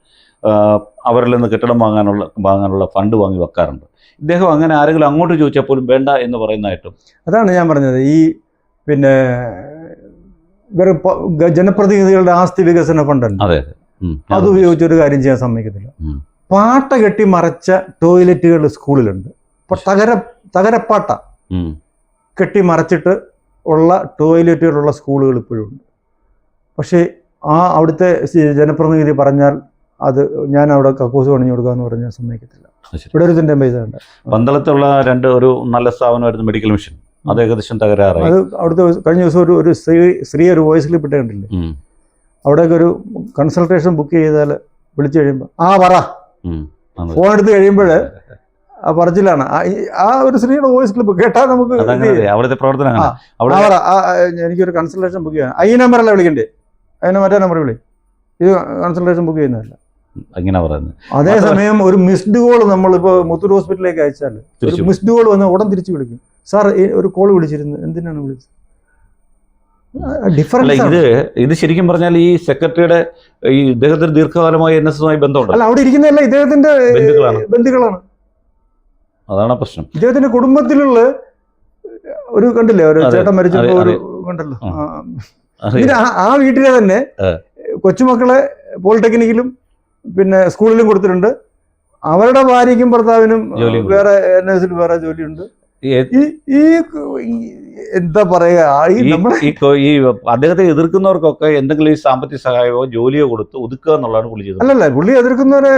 അവരിൽ നിന്ന് കെട്ടിടം വാങ്ങാനുള്ള വാങ്ങാനുള്ള ഫണ്ട് വാങ്ങി വെക്കാറുണ്ട്. ഇദ്ദേഹം അങ്ങനെ ആരെങ്കിലും അങ്ങോട്ട് ചോദിച്ചാൽ പോലും വേണ്ട എന്ന് പറയുന്നതായിട്ടും അതാണ് ഞാൻ പറഞ്ഞത്. ഈ പിന്നെ ഇവർ ജനപ്രതിനിധികളുടെ ആസ്തി വികസന ഫണ്ടുണ്ട് അതെ അതെ. ഉപയോഗിച്ച് ഒരു കാര്യം ചെയ്യാൻ സമ്മതിക്കത്തില്ല. പാട്ട കെട്ടി മറച്ച ടോയ്ലറ്റുകൾ സ്കൂളിലുണ്ട്. ഇപ്പൊ തകര തകരപ്പാട്ട. കെട്ടി മറച്ചിട്ട് ഉള്ള ടോയ്ലറ്റുകളുള്ള സ്കൂളുകൾ ഇപ്പോഴും ഉണ്ട്. പക്ഷേ ആ അവിടുത്തെ ജനപ്രതിനിധി പറഞ്ഞാൽ അത് ഞാൻ അവിടെ കക്കൂസ് പണിഞ്ഞു കൊടുക്കാന്ന് പറഞ്ഞാൽ സമ്മതിക്കത്തില്ല. ഇവിടെ ഒരു തിന്റെ പൈസ ഉണ്ട്. പന്തളത്തുള്ള രണ്ട് ഒരു നല്ല സ്ഥാപനമായിരുന്നു മെഡിക്കൽ മിഷൻ. അത് ഏകദേശം തകരാറ് അത് അവിടുത്തെ കഴിഞ്ഞ ദിവസം ഒരു ഒരു സ്ത്രീ സ്ത്രീ ഒരു വോയിസ് ക്ലിപ്പ് ഇട്ടേ കണ്ടില്ലേ. അവിടെയൊക്കെ ഒരു കൺസൾട്ടേഷൻ ബുക്ക് ചെയ്താൽ വിളിച്ചു കഴിയുമ്പോൾ ആ പറ. ഫോൺ എടുത്ത് കഴിയുമ്പോൾ ആ പറച്ചിലാണ്. ആ ഒരു സ്ത്രീയുടെ വോയിസ് ക്ലിപ്പ് കേട്ടാൽ നമുക്ക് അവിടുത്തെ പ്രവർത്തനം എനിക്കൊരു കൺസൾട്ടേഷൻ ബുക്ക് ചെയ്യാൻ. ഐ നമ്പറല്ല വിളിക്കണ്ടേ? അതിന് മറ്റേ നമ്പർ വിളി. ഇത് കൺസൾട്ടേഷൻ ബുക്ക് ചെയ്യുന്നതല്ല. അങ്ങനെ പറയുന്നത്. അതേസമയം ഒരു മിസ്ഡ് കോൾ നമ്മളിപ്പോൾ മുത്തൂർ ഹോസ്പിറ്റലിലേക്ക് അയച്ചാൽ ഒരു മിസ്ഡ് കോൾ വന്നാൽ ഉടൻ തിരിച്ചു വിളിക്കും. സാർ ഒരു കോൾ വിളിച്ചിരുന്നു. എന്തിനാണ് വിളിച്ചത്? ഡിഫറൻസ് ഇത് ഇത് ശരിക്കും പറഞ്ഞാൽ ഈ സെക്രട്ടറിയുടെ ഈ ഇദ്ദേഹത്തിന് ദീർഘകാലമായി എൻ എസ് എസുമായി ബന്ധമുണ്ട്. അല്ല അവിടെ ഇരിക്കുന്നതല്ല ഇദ്ദേഹത്തിന്റെ ബന്ധുക്കളാണ്. ബന്ധുക്കളാണ്. അതാണ് പ്രശ്നം. ഇദ്ദേഹത്തിന്റെ കുടുംബത്തിലുള്ള ഒരു കണ്ടില്ലേ ഒരു ചേട്ടൻ മരിച്ചപ്പോൾ ഒരു കണ്ടല്ലോ. ആ. ആ. വീട്ടിലെ തന്നെ. കൊച്ചുമക്കളെ പോളിടെക്നിക്കിലും പിന്നെ സ്കൂളിലും കൊടുത്തിട്ടുണ്ട്. അവരുടെ ഭാര്യയ്ക്കും ഭർത്താവിനും വേറെ വേറെ ജോലിയുണ്ട്? ഈ എന്താ പറയുക? ഈ അദ്ദേഹത്തെ എതിർക്കുന്നവർക്കൊക്കെ എന്തെങ്കിലും ഈ സാമ്പത്തിക സഹായമോ ജോലിയോ കൊടുത്ത് ഒതുക്കുക എന്നുള്ളതാണ് പുള്ളി ചെയ്തത്. അല്ലല്ല പുള്ളി എതിർക്കുന്നവരെ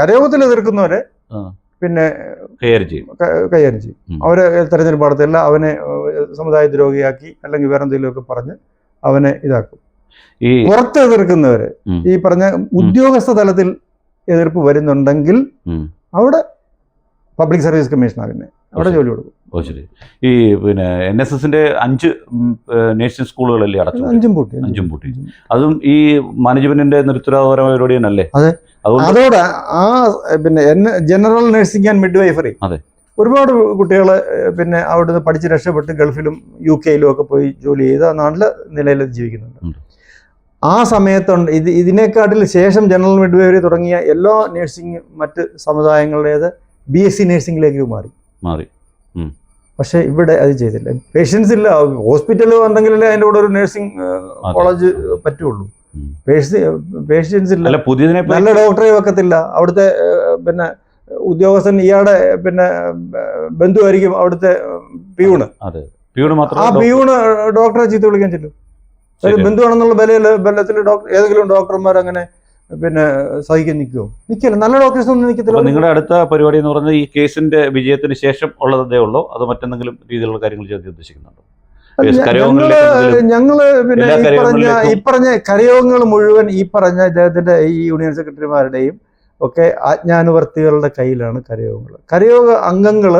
കരയോഗത്തിൽ എതിർക്കുന്നവരെ പിന്നെ കൈകാര്യം ചെയ്യും. കൈകാര്യം ചെയ്യും. അവരെ തെരഞ്ഞെടുപ്പ് നടത്തില്ല അവനെ സമുദായ ദ്രോഹിയാക്കി അല്ലെങ്കിൽ വേറെ എന്തെങ്കിലുമൊക്കെ പറഞ്ഞ് അവനെ ഇതാക്കും. ഈ പുറത്ത് എതിർക്കുന്നവര് ഈ പറഞ്ഞ ഉദ്യോഗസ്ഥ തലത്തിൽ എതിർപ്പ് വരുന്നുണ്ടെങ്കിൽ. അവിടെ പബ്ലിക് സർവീസ് കമ്മീഷൻ പിന്നെ. അവിടെ ജോലി കൊടുക്കും. ഓ ശരി. ഈ പിന്നെ എൻ എസ് എസിന്റെ അഞ്ച് നേഴ്സിംഗ് സ്കൂളുകളല്ലേ അടച്ചു? അഞ്ചും പൂട്ടി അഞ്ചും പൂട്ടി. അതും ഈ മാനേജ്മെന്റിന്റെ നിരുത്തരവാദപരമായ പരിപാടി തന്നെയല്ലേ അതെ. അതോടെ ആ പിന്നെ general nursing and midwifery അതെ. ഒരുപാട് കുട്ടികൾ പിന്നെ അവിടുന്ന് പഠിച്ച് രക്ഷപ്പെട്ട് ഗൾഫിലും യു കെയിലും ഒക്കെ പോയി ജോലി ചെയ്ത് നല്ല നിലയിൽ ജീവിക്കുന്നുണ്ട്. ആ സമയത്തുണ്ട് ഇത് ഇതിനെക്കാട്ടിൽ ശേഷം ജനറൽ മിഡ് വൈഫറി തുടങ്ങിയ എല്ലാ നഴ്സിംഗ് മറ്റ് സമുദായങ്ങളുടേത് ബി എസ് സി നഴ്സിംഗിലേക്ക് മാറി. മാറി. പക്ഷെ ഇവിടെ അത് ചെയ്തില്ല. പേഷ്യൻസ് ഇല്ല. ഹോസ്പിറ്റൽ ഉണ്ടെങ്കിലല്ലേ അതിന്റെ കൂടെ ഒരു നഴ്സിംഗ് കോളേജ് പറ്റുള്ളൂ. പേഷ്യൻസ് ഇല്ല. നല്ല ഡോക്ടറെ വെക്കത്തില്ല. അവിടുത്തെ പിന്നെ ഉദ്യോഗസ്ഥൻ ഇയാളുടെ പിന്നെ ബന്ധുവായിരിക്കും അവിടുത്തെ പിയൂണ്. ആ പിയൂണ് ഡോക്ടറെ ചീത്ത വിളിക്കാൻ ചെല്ലും. ബന്ധുവാണെന്നുള്ള ബലയിൽ ബലത്തിൽ ഡോക്ടർ ഏതെങ്കിലും ഡോക്ടർമാർ അങ്ങനെ പിന്നെ സഹിക്കാൻ നിൽക്കുമോ നിൽക്കില്ല. നല്ല ഡോക്ടേഴ്സ് ഒന്നും നിൽക്കത്തില്ല നിങ്ങളുടെ അടുത്ത പരിപാടി എന്ന് പറഞ്ഞാൽ ഈ കേസിന്റെ വിജയത്തിന് ശേഷം ഉള്ളതേ ഉള്ളൂ. അത് മറ്റെന്തെങ്കിലും രീതിയിലുള്ള കാര്യങ്ങൾ ചെയ്യാൻ ഉദ്ദേശിക്കുന്നുണ്ടോ? ഞങ്ങൾ ഞങ്ങൾ പിന്നെ ഈ പറഞ്ഞ ഈ പറഞ്ഞ കരയോഗങ്ങൾ മുഴുവൻ ഈ പറഞ്ഞ ഇദ്ദേഹത്തിന്റെ ഈ യൂണിയൻ സെക്രട്ടറിമാരുടെയും ഒക്കെ ആജ്ഞാനുവർത്തികളുടെ കയ്യിലാണ് കരയോഗങ്ങൾ. കരയോഗ അംഗങ്ങൾ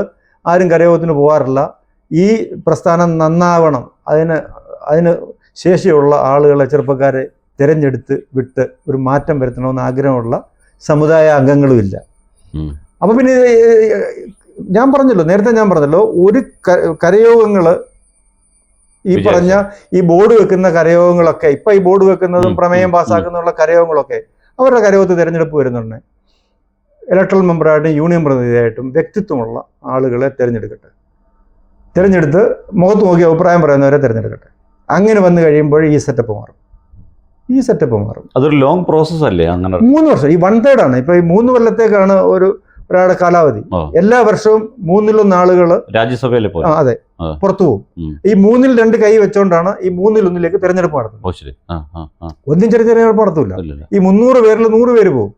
ആരും കരയോഗത്തിന് പോകാറില്ല ഈ പ്രസ്ഥാനം നന്നാവണം. അതിന് അതിന് ശേഷിയുള്ള ആളുകളെ ചെറുപ്പക്കാരെ തിരഞ്ഞെടുത്ത് വിട്ട് ഒരു മാറ്റം വരുത്തണമെന്ന് ആഗ്രഹമുള്ള സമുദായ അംഗങ്ങളുമില്ല ഉം. അപ്പൊ പിന്നെ ഞാൻ പറഞ്ഞല്ലോ നേരത്തെ ഞാൻ പറഞ്ഞല്ലോ ഒരു കരയോഗങ്ങൾ ഈ പറഞ്ഞ ഈ ബോർഡ് വെക്കുന്ന കരയോഗങ്ങളൊക്കെ ഇപ്പൊ ഈ ബോർഡ് വെക്കുന്നതും പ്രമേയം പാസ്സാക്കുന്നതുള്ള കരയോഗങ്ങളൊക്കെ അവരുടെ കരവത്ത് തിരഞ്ഞെടുപ്പ് വരുന്നുണ്ട്. ഇലക്ട്രൽ മെമ്പറായിട്ടും യൂണിയൻ പ്രതിനിധിയായിട്ടും വ്യക്തിത്വമുള്ള ആളുകളെ തിരഞ്ഞെടുക്കട്ടെ. തിരഞ്ഞെടുത്ത് മുഖത്ത് നോക്കി അഭിപ്രായം പറയുന്നവരെ തിരഞ്ഞെടുക്കട്ടെ. അങ്ങനെ വന്നു കഴിയുമ്പോൾ ഈ സെറ്റപ്പ് മാറും. ഈ സെറ്റപ്പ് മാറും. അതൊരു ലോങ് പ്രോസസ് അല്ലേ അങ്ങനെ? മൂന്ന് വർഷം. ഈ വൺ തേർഡ് ആണ്. ഇപ്പൊ ഈ മൂന്ന് കൊല്ലത്തേക്കാണ് ഒരു ഒരാളുടെ കാലാവധി. എല്ലാ വർഷവും മൂന്നിലൊന്ന് ആളുകൾ രാജ്യസഭയിൽ അതെ. പുറത്തു പോകും. ഈ മൂന്നിൽ രണ്ട് കൈ വെച്ചോണ്ടാണ് ഈ മൂന്നിൽ ഒന്നിലേക്ക് തെരഞ്ഞെടുപ്പ് നടത്തുന്നത്. ഒന്നും ചെറിയ തെരഞ്ഞെടുപ്പ് നടത്തൂല. ഈ മുന്നൂറ് പേരിൽ നൂറ് പേര് പോകും.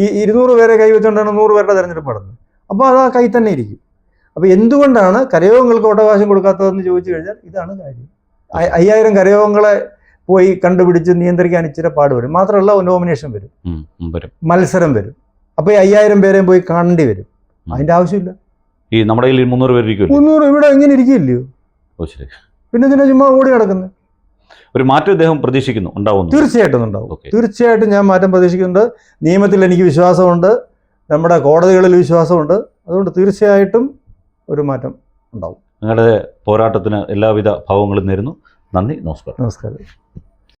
ഈ ഇരുന്നൂറ് പേരെ കൈ വെച്ചോണ്ടാണ് നൂറ് പേരുടെ തെരഞ്ഞെടുപ്പ് നടത്തുന്നത് അപ്പോൾ അത് ആ കൈ തന്നെ ഇരിക്കും. അപ്പോൾ എന്തുകൊണ്ടാണ് കരയോഗങ്ങൾക്ക് അവകാശം കൊടുക്കാത്തതെന്ന് ചോദിച്ചു കഴിഞ്ഞാൽ ഇതാണ് കാര്യം. അയ്യായിരം കരയോഗങ്ങളെ പോയി കണ്ടുപിടിച്ച് നിയന്ത്രിക്കാൻ ഇച്ചിരി പാട് വരും. മാത്രമല്ല നോമിനേഷൻ വരും. മത്സരം വരും. അപ്പോൾ ഈ അയ്യായിരം പേരെയും പോയി കാണേണ്ടി വരും. അതിന്റെ അതിന്റെ ആവശ്യമില്ല. ഈ നമ്മുടെ കയ്യിൽ മുന്നൂറ് പേര് മുന്നൂറ് ഇവിടെ എങ്ങനെ ഇരിക്കില്ലയോ? ഓ ശരി. പിന്നെ ഇതിനെ ചുമ്മാ ഓടി കിടക്കുന്നത് ഒരു മാറ്റം ഇദ്ദേഹം പ്രതീക്ഷിക്കുന്നു തീർച്ചയായിട്ടും ഉണ്ടാവും. തീർച്ചയായിട്ടും ഞാൻ മാറ്റം പ്രതീക്ഷിക്കുന്നുണ്ട്. നിയമത്തിൽ എനിക്ക് വിശ്വാസമുണ്ട്. നമ്മുടെ കോടതികളിൽ വിശ്വാസമുണ്ട്. അതുകൊണ്ട് തീർച്ചയായിട്ടും ഒരു മാറ്റം ഉണ്ടാവും. നിങ്ങളുടെ പോരാട്ടത്തിന് എല്ലാവിധ ഭാവങ്ങളും നേരുന്നു. നന്ദി നമസ്കാരം. നമസ്കാരം.